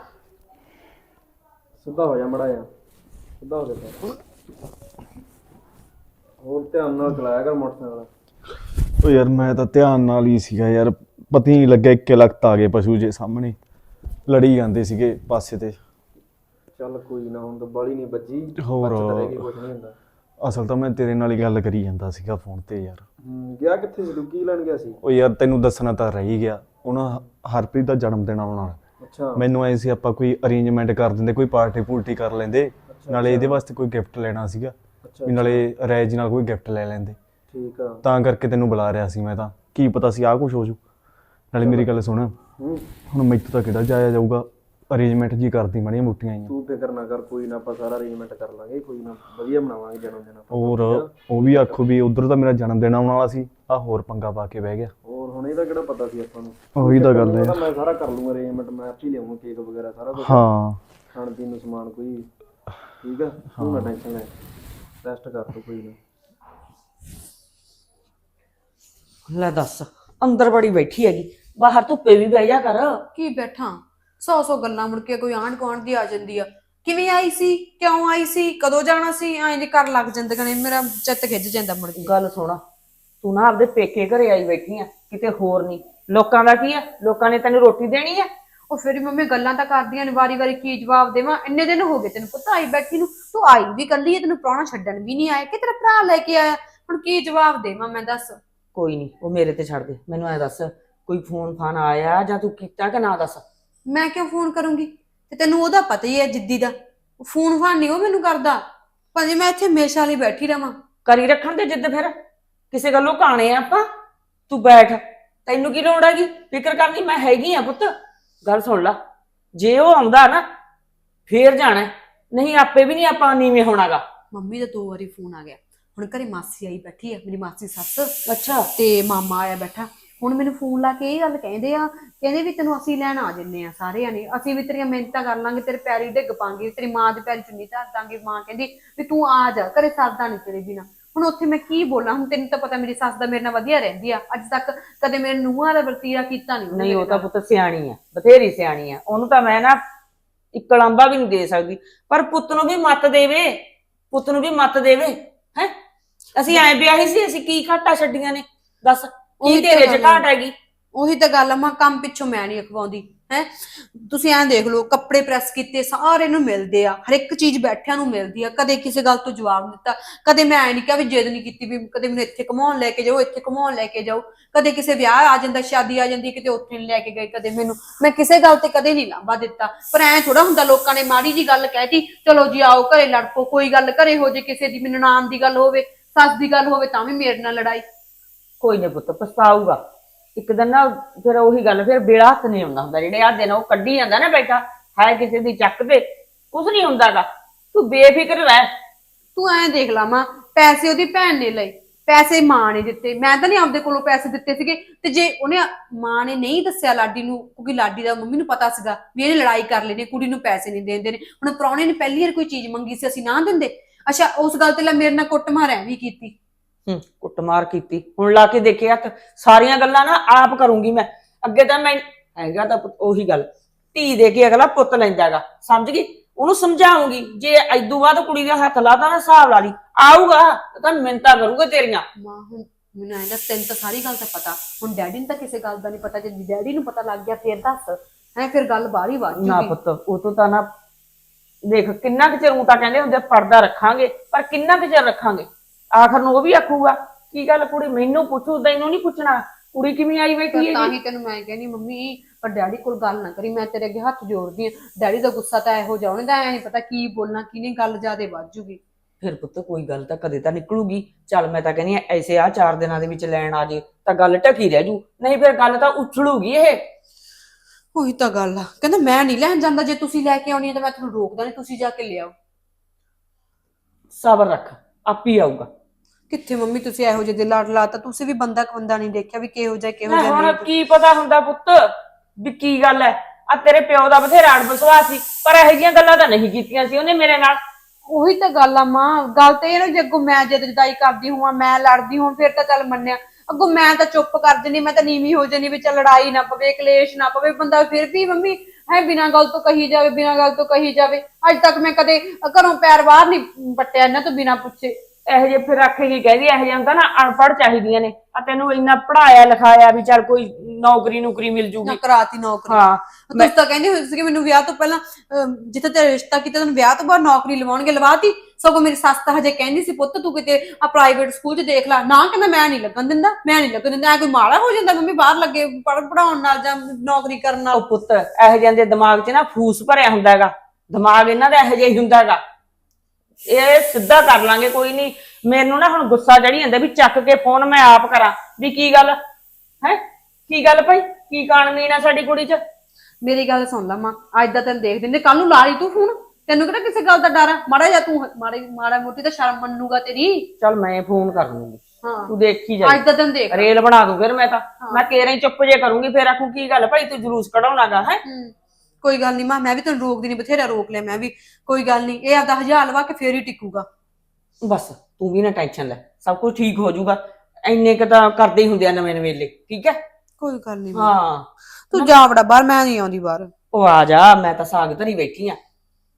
F: ਸਿੱਧਾ ਹੋ ਜਾ ਮੜਾ ਜਾ ਸਿੱਧਾ ਹੋ ਜਾ। ਪੈ। ਹੋਰ ਧਿਆਨ ਨਾਲ ਚਲਾਇਆ ਕਰ ਮੋਟਰਸਾਈਕਲ।
G: ਓ ਯਾਰ ਮੈਂ ਤਾਂ ਧਿਆਨ ਨਾਲ ਹੀ ਸੀਗਾ ਯਾਰ ਪਤਾ ਹੀ ਨਹੀਂ ਲੱਗਿਆ ਇੱਕੇ ਲਖਤ ਆ ਗਏ ਪਸ਼ੂ ਜੇ ਸਾਹਮਣੇ। ਲੜੀ ਜਾਂਦੇ ਸੀਗੇ ਪਾਸੇ ਤੇ।
F: ਚੱਲ ਕੋਈ ਨਾ ਹੁਣ ਤਾਂ ਬਾਲੀ ਨਹੀਂ ਵੱਜੀ
G: ਹੋਰ।
F: ਕੁਝ ਨਹੀਂ ਹੁੰਦਾ।
G: ਅਸਲ ਤਾਂ ਮੈਂ ਤੇਰੇ ਨਾਲ ਹੀ ਗੱਲ ਕਰੀ ਜਾਂਦਾ ਸੀਗਾ ਫੋਨ ਤੇ ਯਾਰ।
F: ਹੂੰ, ਗਿਆ ਕਿੱਥੇ ਸੀ? ਤੂੰ ਕੀ ਲੈਣ ਗਿਆ ਸੀ?
G: ਓ ਯਾਰ ਤੈਨੂੰ ਦੱਸਣਾ ਤਾਂ ਰਹਿ ਹੀ ਗਿਆ। ਉਹਨਾਂ ਹਰਪ੍ਰੀਤ ਦਾ ਜਨਮ ਦਿਨ ਆਉਣ ਵਾਲਾ।
F: ਅੱਛਾ।
G: ਮੈਨੂੰ ਐ ਸੀ ਆਪਾਂ ਕੋਈ ਅਰੇਂਜਮੈਂਟ ਕਰ ਦਿੰਦੇ ਕੋਈ ਪਾਰਟੀ ਪੂਰਟੀ ਕਰ ਲੈਂਦੇ। ਨਾਲੇ ਇਹਦੇ ਵਾਸਤੇ ਕੋਈ ਗਿਫਟ ਲੈਣਾ ਸੀਗਾ।
F: ਅੱਛਾ
G: ਵੀ ਨਾਲੇ ਰੈਜ ਨਾਲ ਕੋਈ ਗਿਫਟ ਲੈ ਲੈਂਦੇ।
F: ਠੀਕ ਆ।
G: ਤਾਂ ਕਰਕੇ ਤੈਨੂੰ ਬੁਲਾ ਰਿਹਾ ਸੀ ਮੈਂ ਤਾਂ। ਕੀ ਪਤਾ ਸੀ ਆਹ ਕੁਝ ਹੋ ਜੂ ਨਾਲੇ ਮੇਰੀ ਗੱਲ ਸੁਣ।
F: ਹੂੰ।
G: ਹੁਣ ਮੈਥੋਂ ਤਾਂ ਕਿਹੜਾ ਜਾਇਆ ਜਾਊਗਾ? ਅਰੇਂਜਮੈਂਟ ਜੀ ਕਰਦੀ ਮਾੜੀਆਂ ਮੋਟੀਆਂ ਆਈਆਂ
F: ਤੂੰ ਫਿਕਰ ਨਾ ਕਰ ਕੋਈ ਨਾ ਆਪਾਂ ਸਾਰਾ ਅਰੇਂਜਮੈਂਟ ਕਰ ਲਾਂਗੇ ਕੋਈ ਨਾ ਵਧੀਆ ਬਣਾਵਾਂਗੇ ਜਨਮ ਦਿਨ ਆਪਾਂ।
G: ਹੋਰ ਉਹ ਵੀ ਆਖੋ ਵੀ ਉਧਰ ਤਾਂ ਮੇਰਾ ਜਨਮ ਦਿਨ ਆਉਣ ਵਾਲਾ ਸੀ। ਆ ਹੋਰ ਪੰਗਾ ਪਾ ਕੇ ਬਹਿ ਗਿਆ।
F: ਹੋਰ ਹੁਣ ਇਹਦਾ ਕਿਹੜਾ ਪਤਾ ਸੀ ਆਪਾਂ ਨੂੰ?
G: ਉਹੀ ਤਾਂ ਗੱਲ ਹੈ।
F: ਮੈਂ ਸਾਰਾ ਕਰ ਲੂੰਗਾ ਅਰੇਂਜਮੈਂਟ ਮੈਂ ਆਪ ਹੀ ਲਿਆਉਂਗਾ ਕੇਕ ਵਗੈਰਾ ਸਾਰਾ ਕੁਝ
G: ਹਾਂ।
F: ਖਾਣ ਪੀਣ ਨੂੰ ਸਮਾਨ ਕੋਈ। ਠੀਕ ਆ? ਤੂੰ ਨਾ ਟੈਨਸ਼ਨ ਲੈ। ਰੈਸਟ ਕਰ ਤੂੰ ਕੋਈ ਨਾ।
I: ਲੈ ਦੱਸ ਅੰਦਰ ਬੜੀ ਬੈਠੀ ਹੈਗੀ। ਬਾਹਰ ਧੁੱਪੇ ਵੀ ਬਹਿ ਜਾ ਕਰ।
J: ਕੀ ਬੈਠਾ? ਸੌ ਸੌ ਗੱਲਾਂ ਮੁੜ ਕੇ ਕੋਈ ਆਂਢ ਗੁਆਂਢ ਦੀ ਆ ਜਾਂਦੀ ਆ। ਕਿਵੇਂ ਆਈ ਸੀ? ਕਿਉਂ ਆਈ ਸੀ? ਕਦੋਂ ਜਾਣਾ ਸੀ? ਐਂ ਜੇ ਕਰ ਲੱਗ ਜਾਂਦੇ ਨੇ ਮੇਰਾ ਚਿੱਤ ਖਿੱਚ ਜਾਂਦਾ ਮੁੜ ਕੇ।
I: ਗੱਲ ਸੁਣ ਤੂੰ ਨਾ ਆਪਦੇ ਪੇਕੇ ਘਰੇ ਆਈ ਬੈਠੀ ਆ ਕਿਤੇ ਹੋਰ ਨਹੀਂ। ਲੋਕਾਂ ਦਾ ਕੀ ਆ? ਲੋਕਾਂ ਨੇ ਤੈਨੂੰ ਰੋਟੀ ਦੇਣੀ ਆ?
J: ਉਹ ਫਿਰ ਮੰਮੀ ਗੱਲਾਂ ਤਾਂ ਕਰਦੀਆਂ ਨੇ ਵਾਰੀ ਵਾਰੀ ਕੀ ਜਵਾਬ ਦੇਵਾਂ? ਇੰਨੇ ਦਿਨ ਹੋ ਗਏ ਤੈਨੂੰ ਪਤਾ ਆਈ ਬੈਠੀ ਨੂੰ। ਤੂੰ ਆਈ ਵੀ ਕੱਲੀ ਐ ਤੈਨੂੰ ਪ੍ਰਾਹੁਣਾ ਛੱਡਣ ਵੀ ਨਹੀਂ ਆਇਆ। ਕਿ ਤੇਰਾ ਭਰਾ ਲੈ ਕੇ ਆਇਆ? ਹੁਣ ਕੀ ਜਵਾਬ ਦੇਵਾਂ ਮੈਂ ਦੱਸ?
I: ਕੋਈ ਨਹੀਂ ਉਹ ਮੇਰੇ ਤੇ ਛੱਡ ਦੇ। ਮੈਨੂੰ ਐ ਦੱਸ ਕੋਈ ਫੋਨ ਫਾਨ ਆਇਆ ਜਾਂ ਤੂੰ ਕੀਤਾ ਕਿ ਨਾ ਦੱਸ?
J: ਮੈਂ ਕਿਉਂ ਫੋਨ ਕਰੂੰਗੀ? ਤੇ ਤੈਨੂੰ ਉਹਦਾ ਪਤਾ ਹੀ ਹੈ ਜਿੱਦੀ ਦਾ। ਫੋਨ ਫਾਨ ਨਹੀਂ ਉਹ ਮੈਨੂੰ ਕਰਦਾ। ਭਾਵੇਂ ਮੈਂ ਇੱਥੇ ਹਮੇਸ਼ਾ ਲਈ ਬੈਠੀ ਰਵਾਂ।
I: ਕਰੀ ਰੱਖਣ ਦੇ ਜਿੱਦ ਫਿਰ? ਕਿਸੇ ਗੱਲੋਂ ਕਾਣੇ ਆ ਆਪਾਂ? ਤੂੰ ਬੈਠ। ਤੈਨੂੰ ਕੀ ਲੋੜ ਹੈਗੀ? ਫਿਕਰ ਕਰਨੀ ਮੈਂ ਹੈਗੀ ਆ ਪੁੱਤ। ਗੱਲ ਸੁਣ ਲੈ। ਜੇ ਉਹ ਆਉਂਦਾ ਨਾ ਫੇਰ ਜਾਣਾ। ਨਹੀਂ ਆਪੇ ਵੀ ਨਹੀਂ ਆਪਾਂ ਨੀਵੇਂ ਹੋਣਾਗਾ।
J: ਮੰਮੀ ਦਾ ਦੋ ਵਾਰੀ ਫੋਨ ਆ ਗਿਆ। ਹੁਣ ਘਰੇ ਮਾਸੀ ਆਈ ਬੈਠੀ ਆ ਮੇਰੀ ਮਾਸੀ ਸੱਸ।
I: ਅੱਛਾ
J: ਤੇ ਮਾਮਾ ਆਇਆ ਬੈਠਾ। ਹੁਣ ਮੈਨੂੰ ਫੋਨ ਲਾ ਕੇ ਇਹ ਗੱਲ ਕਹਿੰਦੇ ਆ ਕਹਿੰਦੇ ਵੀ ਤੈਨੂੰ ਅਸੀਂ ਲੈਣ ਆ ਜੰਨੇ ਆ ਸਾਰਿਆਂ ਨੇ। ਅਸੀਂ ਵੀ ਤੇਰੀਆਂ ਮਿਹਨਤਾਂ ਕਰ ਲਾਂਗੇ ਤੇਰੇ ਪੈਰੀ ਡਿੱਗ ਪਾਂਗੇ ਤੇਰੀ ਮਾਂ ਦੇ ਪੈਰੀ ਚੁੰਨੀ ਧਰ ਦਾਂਗੇ। ਮਾਂ ਕਹਿੰਦੀ ਵੀ ਤੂੰ ਆ ਜਾ ਘਰੇ ਸਰਦਾ ਨਹੀਂ ਤੇਰੇ ਬਿਨਾ। ਹੁਣ ਉੱਥੇ ਮੈਂ ਕੀ ਬੋਲਾਂ ਹੁਣ ਤੈਨੂੰ ਤਾਂ ਪਤਾ ਮੇਰੀ ਸੱਸ ਦਾ ਮੇਰੇ ਨਾਲ ਵਧੀਆ ਰਹਿੰਦੀ ਆ। ਅੱਜ ਤੱਕ ਕਦੇ ਮੇਰੇ ਨੂੰਹਾਂ ਦਾ ਵਰਤੀਰਾ ਕੀਤਾ ਨਹੀਂ ਉਹਨੇ
I: ਨਹੀਂ ਉਹ
J: ਮੇਰੇ
I: ਤਾਂ। ਪੁੱਤ ਸਿਆਣੀ ਆ ਬਥੇਰੀ ਸਿਆਣੀ ਆ। ਉਹਨੂੰ ਤਾਂ ਮੈਂ ਨਾ ਇੱਕ ਲੰਬਾ ਵੀ ਨਹੀਂ ਦੇ ਸਕਦੀ। ਪਰ ਪੁੱਤ ਨੂੰ ਵੀ ਮੱਤ ਦੇਵੇ ਪੁੱਤ ਨੂੰ ਵੀ ਮੱਤ ਦੇਵੇ। ਅਸੀਂ ਐ ਵਿਆਹੀ ਸੀ ਅਸੀਂ ਕੀ ਘਾਟਾ ਛੱਡੀਆਂ ਨੇ? ਦੱਸ ਕੀ
J: ਉਹੀ ਤਾਂ
I: ਤੇਰੇ ਚ। ਘਾਟ ਹੈਗੀ।
J: ਉਹੀ ਤਾਂ ਗੱਲ ਆ ਮਾਂ ਕੰਮ ਪਿੱਛੋਂ ਮੈਂ ਨਹੀਂ ਅਖਵਾਉਂਦੀ ਹੈ? ਤੁਸੀਂ ਐਂ ਦੇਖ ਲਓ ਕੱਪੜੇ ਪ੍ਰੈਸ ਕੀਤੇ ਸਾਰੇ ਨੂੰ ਮਿਲਦੇ ਆ। ਹਰ ਇੱਕ ਚੀਜ਼ ਬੈਠਿਆਂ ਨੂੰ ਮਿਲਦੀ ਆ। ਕਦੇ ਕਿਸੇ ਗੱਲ ਤੋਂ ਜਵਾਬ ਦਿੱਤਾ ਕਦੇ ਮੈਂ ਐ ਨਹੀਂ ਕਿਹਾ ਵੀ ਜਿੱਦ ਨਹੀਂ ਕੀਤੀ ਵੀ ਕਦੇ ਮੈਨੂੰ ਇੱਥੇ ਘਮਾਉਣ ਲੈ ਕੇ ਜਾਓ ਇੱਥੇ ਘਮਾਉਣ ਲੈ ਕੇ ਜਾਓ। ਕਦੇ ਕਿਸੇ ਵਿਆਹ ਆ ਜਾਂਦਾ ਸ਼ਾਦੀ ਆ ਜਾਂਦੀ ਕਿਤੇ ਉੱਥੇ ਨਹੀਂ ਲੈ ਕੇ ਗਏ ਕਦੇ ਮੈਨੂੰ। ਮੈਂ ਕਿਸੇ ਗੱਲ ਤੇ ਕਦੇ ਨਹੀਂ ਲਾਂਭਾ ਦਿੱਤਾ। ਪਰ ਐ ਥੋੜਾ ਹੁੰਦਾ ਲੋਕਾਂ ਨੇ ਮਾੜੀ ਜੀ ਗੱਲ ਕਹਿਤੀ ਚਲੋ ਜੀ ਆਓ ਘਰੇ ਲੜ ਪਓ ਕੋਈ ਗੱਲ ਘਰੇ ਹੋ ਜੇ ਕਿਸੇ ਦੀ ਮੈਨੂੰ ਨਾਮ ਦੀ ਗੱਲ ਹੋਵੇ। ਸੱਸ ਦੀ ਗੱਲ ਹੋਵੇ ਤਾਂ ਵੀ ਮੇਰੇ ਨਾਲ ਲੜਾਈ।
I: ਕੋਈ ਨਹੀਂ ਪੁੱਤ ਪਛਤਾਊਗਾ। ਇੱਕ ਦਿਨ ਨਾ ਫਿਰ ਉਹੀ ਗੱਲ ਫਿਰ ਬੇੜਾ ਹੱਥ ਨਹੀਂ ਆਉਂਦਾ ਹੁੰਦਾ। ਜਿਹੜੇ ਆ ਦਿਨ ਉਹ ਕੱਢੀ ਜਾਂਦਾ ਨਾ ਬੈਠਾ ਹੈ ਕਿਸੇ ਦੀ ਚੱਕ ਤੇ ਕੁਝ ਨਹੀਂ ਹੁੰਦਾਗਾ। ਤੂੰ ਬੇਫਿਕਰ ਰਹਿ।
J: ਤੂੰ ਐਂ ਦੇਖ ਲਾ ਮਾਂ ਪੈਸੇ ਉਹਦੀ ਭੈਣ ਨੇ ਲਏ। ਪੈਸੇ ਮਾਂ ਨੇ ਦਿੱਤੇ। ਮੈਂ ਤਾਂ ਨਹੀਂ ਆਪਦੇ ਕੋਲੋਂ ਪੈਸੇ ਦਿੱਤੇ ਸੀਗੇ। ਤੇ ਜੇ ਉਹਨੇ ਮਾਂ ਨੇ ਨਹੀਂ ਦੱਸਿਆ ਲਾਡੀ ਨੂੰ ਕਿਉਂਕਿ ਲਾਡੀ ਦਾ ਮੰਮੀ ਨੂੰ ਪਤਾ ਸੀਗਾ ਵੀ ਇਹਨੇ ਲੜਾਈ ਕਰ ਲਈ ਨੇ ਕੁੜੀ ਨੂੰ ਪੈਸੇ ਨਹੀਂ ਦੇਂਦੇ ਨੇ ਹੁਣ ਪ੍ਰਾਹੁਣੇ ਨੇ ਪਹਿਲੀ ਵਾਰ ਕੋਈ ਚੀਜ਼ ਮੰਗੀ ਸੀ ਅਸੀਂ ਨਾ ਦਿੰਦੇ। ਅੱਛਾ ਉਸ ਗੱਲ ਤੇ ਲੈ ਮੇਰੇ ਨਾਲ ਕੁੱਟਮਾਰ ਐਵੇਂ ਕੀਤੀ।
I: ਹੂੰ ਕੁੱਟਮਾਰ ਕੀਤੀ। ਹੁਣ ਲਾ ਕੇ ਦੇਖਿਆ ਹੱਥ ਸਾਰੀਆਂ ਗੱਲਾਂ ਨਾ ਆਪ ਕਰੂੰਗੀ ਮੈਂ। ਅੱਗੇ ਤਾਂ ਮੈਂ ਹੈਗਾ ਤਾਂ ਪੁੱਤ- ਉਹੀ ਗੱਲ। ਧੀ ਦੇ ਕੇ ਅਗਲਾ ਪੁੱਤ ਲੈਂਦਾਗਾ ਸਮਝ ਗਈ? ਉਹਨੂੰ ਸਮਝਾਉਂਗੀ। ਜੇ ਐਦੂ ਬਾਅਦ ਕੁੜੀ ਦੇ ਹੱਥ ਲਾਤਾ ਨਾ ਹਿਸਾਬ ਲਾ ਲਈ। ਆਊਗਾ ਤਾਂ ਮਿੰਤਾ ਕਰੂਗਾ ਤੇਰੀਆਂ।
J: ਮਾਂ ਹੁਣ ਮੈਨੂੰ ਐਂ ਦੱਸ ਤੈਨੂੰ ਤਾਂ ਸਾਰੀ ਗੱਲ ਤਾਂ ਪਤਾ। ਹੁਣ ਡੈਡੀ ਨੂੰ ਤਾਂ ਕਿਸੇ ਗੱਲ ਦਾ ਨਹੀਂ ਪਤਾ। ਜੇ ਡੈਡੀ ਨੂੰ ਪਤਾ ਲੱਗ ਗਿਆ ਫੇਰ ਦੱਸ। ਹੈ ਫਿਰ ਗੱਲ ਬਾਹਰ ਹੀ ਵੱਜ
I: ਨਾ ਪੁੱਤ ਉਹ ਤੋਂ ਤਾਂ ਨਾ ਦੇਖ ਕਿੰਨਾ ਕੁ ਚਿਰ ਊਂ ਤਾਂ ਕਹਿੰਦੇ ਹੁੰਦੇ ਆ, ਪਰਦਾ ਰੱਖਾਂਗੇ ਪਰ ਕਿੰਨਾ ਕੁ ਚਿਰ ਰੱਖਾਂਗੇ? ਆਖਰ ਨੂੰ ਉਹ ਵੀ ਆਖੂਗਾ ਕੀ ਗੱਲ ਕੁੜੀ ਮੈਨੂੰ ਪੁੱਛੂ ਤੈਨੂੰ ਨਹੀਂ ਪੁੱਛਣਾ ਕੁੜੀ ਕਿਵੇਂ ਆਈ ਬੈਠੀ
J: ਫਿਰ ਤਾਂ ਹੀ ਤੈਨੂੰ ਮੈਂ ਕਹਿੰਦੀ ਮੰਮੀ ਪਰ ਡੈਡੀ ਕੋਲ ਗੱਲ ਨਾ ਕਰੀ ਮੈਂ ਤੇਰੇ ਅੱਗੇ ਹੱਥ ਜੋੜਦੀ ਆ ਡੈਡੀ ਦਾ ਗੁੱਸਾ ਤਾਂ ਇਹੋ ਜਿਹਾ ਉਹਨੇ ਤਾਂ ਐ ਨਹੀਂ ਪਤਾ ਕੀ ਬੋਲਣਾ ਕੀ ਨਹੀਂ ਗੱਲ ਜਿਆਦੇ ਵੱਧ ਜੂਗੀ।
I: ਫਿਰ ਪੁੱਤ ਕੋਈ ਗੱਲ ਤਾਂ ਕਦੇ ਤਾਂ ਨਿਕਲੂਗੀ। ਚੱਲ ਮੈਂ ਤਾਂ ਕਹਿੰਦੀ ਆ ਐਸੇ ਆ ਚਾਰ ਦਿਨਾਂ ਦੇ ਵਿੱਚ ਲੈਣ ਆ ਜੇ ਤਾਂ ਗੱਲ ਟਕੀ ਰਹਿ ਜੂ। ਨਹੀਂ ਫਿਰ ਗੱਲ ਤਾਂ ਉਛਲੂਗੀ ਇਹ।
J: ਉਹੀ ਤਾਂ ਗੱਲ ਆ। ਕਹਿੰਦਾ ਮੈਂ ਨਹੀਂ ਲੈਣ ਜਾਂਦਾ ਜੇ ਤੁਸੀਂ ਲੈ ਕੇ ਆਉਣੀ ਹੈ ਤਾਂ ਮੈਂ ਤੁਹਾਨੂੰ ਰੋਕਦਾ ਨਹੀਂ ਤੁਸੀਂ ਜਾ ਕੇ ਲਿਆਓ
I: ਸਬਰ ਰੱਖ ਆਪੀ ਆਊਗਾ।
J: ਕਿੱਥੇ ਮੰਮੀ ਤੁਸੀਂ ਇਹੋ ਜਿਹੇ ਦੇ ਲੜ ਲਾਤਾ ਤੁਸੀਂ ਵੀ ਬੰਦਾ ਬੰਦਾ ਨਹੀਂ ਦੇਖਿਆ ਵੀ ਕਿਹੋ ਜਿਹਾ ਕਿਹੋ
I: ਮੈਂ
J: ਜਿਹਾ
I: ਹੁਣ
J: ਨਹੀਂ।
I: ਕੀ ਪਤਾ ਹੁੰਦਾ ਪੁੱਤ ਵੀ ਕੀ ਗੱਲ ਹੈ ਆ ਤੇਰੇ ਪਿਓ ਦਾ ਬਥੇਰਾ ਅੜ ਵਿਸ਼ਵਾਸ ਸੀ ਪਰ ਇਹੋ ਜਿਹੀਆਂ ਗੱਲਾਂ ਤਾਂ ਨਹੀਂ ਕੀਤੀਆਂ ਸੀ ਉਹਨੇ ਮੇਰੇ ਨਾਲ।
J: ਉਹੀ ਤਾਂ ਗੱਲ ਆ ਮਾਂ ਗੱਲ ਤੇ ਇਹ ਨਾ ਜੇ ਅੱਗੋਂ ਮੈਂ ਜਦ ਜਦਾਈ ਕਰਦੀ ਹੋਵਾਂ ਮੈਂ ਲੜਦੀ ਹੋਵਾਂ ਫਿਰ ਤਾਂ ਚੱਲ ਮੰਨਿਆ। ਅੱਗੋਂ ਮੈਂ ਤਾਂ ਚੁੱਪ ਕਰ ਜਣੀ ਮੈਂ ਤਾਂ ਨੀਵੀਂ ਹੋ ਜਣੀ ਵੀ ਚੱਲ ਲੜਾਈ ਨਾ ਪਵੇ, ਕਲੇਸ਼ ਨਾ ਪਵੇ, ਬੰਦਾ ਫਿਰ ਵੀ ਮੰਮੀ ਹੈ ਬਿਨਾਂ ਗੱਲ ਤੋਂ ਕਹੀ ਜਾਵੇ, ਬਿਨਾਂ ਗੱਲ ਤੋਂ ਕਹੀ ਜਾਵੇ। ਅੱਜ ਤੱਕ ਮੈਂ ਕਦੇ ਘਰੋਂ ਪੈਰ ਬਾਹਰ ਨਹੀਂ ਪੱਟਿਆ ਇਹਨਾਂ ਤੋਂ ਬਿਨਾਂ ਪੁੱਛੇ।
I: ਇਹੋ ਜਿਹੇ ਫਿਰ ਆਖੇਗੀ ਕਹਿੰਦੀ ਇਹੋ ਜਿਹਾ ਹੁੰਦਾ ਨਾ ਅਨਪੜ੍ਹ ਚਾਹੀਦੀਆਂ ਨੇ। ਆ ਤੈਨੂੰ ਇੰਨਾ ਪੜਾਇਆ ਲਿਖਾਇਆ ਵੀ ਚੱਲ ਕੋਈ ਨੌਕਰੀ ਨੌਕਰੀ ਮਿਲ
J: ਨਾ
I: ਜੂਗੀ।
J: ਕਰਾਤੀ ਨੌਕਰੀ।
I: ਹਾਂ।
J: ਤੁਸੀਂ ਤਾਂ ਕਹਿੰਦੇ ਹੋਏ ਸੀ ਕਿ ਮੈਨੂੰ ਵਿਆਹ ਤੋਂ ਪਹਿਲਾਂ ਅਮ, ਜਿੱਥੇ ਤੇ ਰਿਸ਼ਤਾ ਕੀਤਾ ਤੈਨੂੰ ਵਿਆਹ ਤੋਂ ਬਾਅਦ ਨੌਕਰੀ ਲਵਾਉਣਗੇ ਲਵਾਤੀ? ਸਗੋਂ ਮੇਰੀ ਸੱਸ ਤਾਂ ਹਜੇ ਕਹਿੰਦੀ ਸੀ ਪੁੱਤ ਤੂੰ ਕਿਤੇ ਆ ਪ੍ਰਾਈਵੇਟ ਸਕੂਲ 'ਚ ਦੇਖ ਲੈ। ਨਾ ਕਹਿੰਦਾ ਮੈਂ ਨਹੀਂ ਲੱਗਣ ਦਿੰਦਾ ਮੈਂ ਨਹੀਂ ਲੱਗਣ ਦਿੰਦਾ। ਐ ਕੋਈ ਮਾੜਾ ਹੋ ਜਾਂਦਾ ਮੰਮੀ ਬਾਹਰ ਲੱਗੇ ਪੜ੍ਹ ਪੜਾਉਣ ਨਾਲ ਜਾਂ ਨੌਕਰੀ ਕਰਨ ਨਾਲ?
I: ਉਹ ਪੁੱਤ ਇਹੋ ਜਿਹਾਂ ਦੇ ਦਿਮਾਗ 'ਚ ਨਾ ਫੂਸ ਭਰਿਆ ਹੁੰਦਾ ਹੈਗਾ। ਦਿਮਾਗ ਇਹਨਾਂ ਦਾ ਇਹੋ ਜਿਹਾ ਹੀ ਹੁੰਦਾ ਹੈਗਾ। ਇਹ ਸਿੱਧਾ ਕਰ ਲਾਂਗੇ ਕੋਈ ਨਹੀਂ। ਮੈਨੂੰ ਨਾ ਹੁਣ ਗੁੱਸਾ ਚੜੀ ਜਾਂਦਾ ਵੀ ਚੱਕ ਕੇ ਫੋਨ ਮੈਂ ਆਪ ਕਰਾਂ। ਵੀ ਕੀ ਗੱਲ? ਹੈ? ਕੀ ਗੱਲ ਭਾਈ? ਕੀ ਕਾਣਮੀਨ ਆ ਸਾਡੀ ਕੁੜੀ 'ਚ?
J: ਮੇਰੀ ਗੱਲ ਸੁਣ ਲੈ ਮਾਂ ਅੱਜ ਦਾ ਤੈਨੂੰ ਦੇਖ ਦਿੰਦੇ ਕੱਲ ਨੂੰ ਲਾ ਲਈ ਤੂੰ ਫੋਨ। ਤੈਨੂੰ ਕਿਹੜਾ ਕਿਸੇ ਗੱਲ ਦਾ ਡਰ ਆ? ਮਾੜਾ ਜਾਂ ਤੂੰ ਮਾੜੀ ਮਾੜਾ ਮੋਟੀ ਤਾਂ ਸ਼ਰਮ ਮੰਨੂਗਾ ਤੇਰੀ।
I: ਚੱਲ ਮੈਂ ਫੋਨ ਕਰ ਲੂੰਗੀ।
J: ਹਾਂ।
I: ਤੂੰ ਦੇਖੀ ਜਾ।
J: ਅੱਜ ਦਾ ਤੈਨੂੰ ਦੇਖ
I: ਰੇਲ ਬਣਾ ਦੂੰ ਫਿਰ ਮੈਂ ਤਾਂ। ਮੈਂ ਕੇਰਾਂ ਹੀ ਚੁੱਪ ਜੇ ਕਰੂੰਗੀ ਫਿਰ ਆਖੂ ਕੀ ਗੱਲ? ਭਾਈ ਤੂੰ ਜਲੂਸ ਕਢਾਉਣਾਗਾ ਹੈ?
J: ਹਮ, ਕੋਈ ਗੱਲ ਨਹੀਂ ਮਾਂ ਮੈਂ ਵੀ ਤੈਨੂੰ ਰੋਕਦੀ ਨਹੀਂ ਬਥੇਰਾ ਰੋਕ ਲਿਆ ਮੈਂ ਵੀ ਕੋਈ ਗੱਲ ਨਹੀਂ ਇਹ ਆਪਦਾ ਹਜ਼ਾਰ ਲਵਾ ਕੇ ਫੇਰ ਹੀ ਟਿਕੂਗਾ।
I: ਬਸ ਤੂੰ ਵੀ ਨਾ ਟੈਨਸ਼ਨ ਲੈ ਸਭ ਕੁਝ ਠੀਕ ਹੋ ਜਾਊਗਾ। ਇੰਨੇ ਕ ਤਾਂ ਕਰਦੇ ਹੀ ਹੁੰਦੇ ਆ ਨਵੇਂ ਨਵੇਲੇ ਠੀਕ ਹੈ?
J: ਕੋਈ ਗੱਲ ਨਹੀਂ
I: ਹਾਂ।
J: ਤੂੰ ਜਾ ਬੜਾ ਬਾਹਰ ਮੈਂ ਨਹੀਂ ਆਉਂਦੀ ਬਾਹਰ।
I: ਉਹ ਆ ਜਾ ਮੈਂ ਤਾਂ ਸਾਗ ਧਰੀ ਬੈਠੀ ਆ।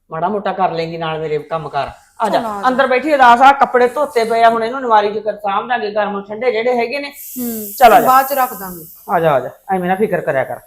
I: ਮਾੜਾ ਮੋਟਾ ਕਰ ਲੈਂਗੀ ਨਾਲ ਮੇਰੇ ਕੰਮ ਕਰ।
J: ਆ ਜਾ।
I: ਅੰਦਰ ਬੈਠੀ ਉਦਾਸ ਆ ਕੱਪੜੇ ਧੋਤੇ ਪਏ ਆ ਹੁਣ ਇਹਨੂੰ ਨਵਾਰੀ ਚ ਕਰ ਸਾਂਭ ਦਾਂਗੇ ਗਰਮ ਠੰਡੇ ਜਿਹੜੇ ਹੈਗੇ ਨੇ।
J: ਹੂੰ
I: ਚੱਲ ਆ ਜਾ।
J: ਬਾਅਦ ਚ ਰੱਖ ਦਾਂਗੇ।
I: ਆ ਜਾ ਆ ਜਾ ਐਵੇਂ ਨਾ ਫਿਕਰ ਕਰਿਆ ਕਰ।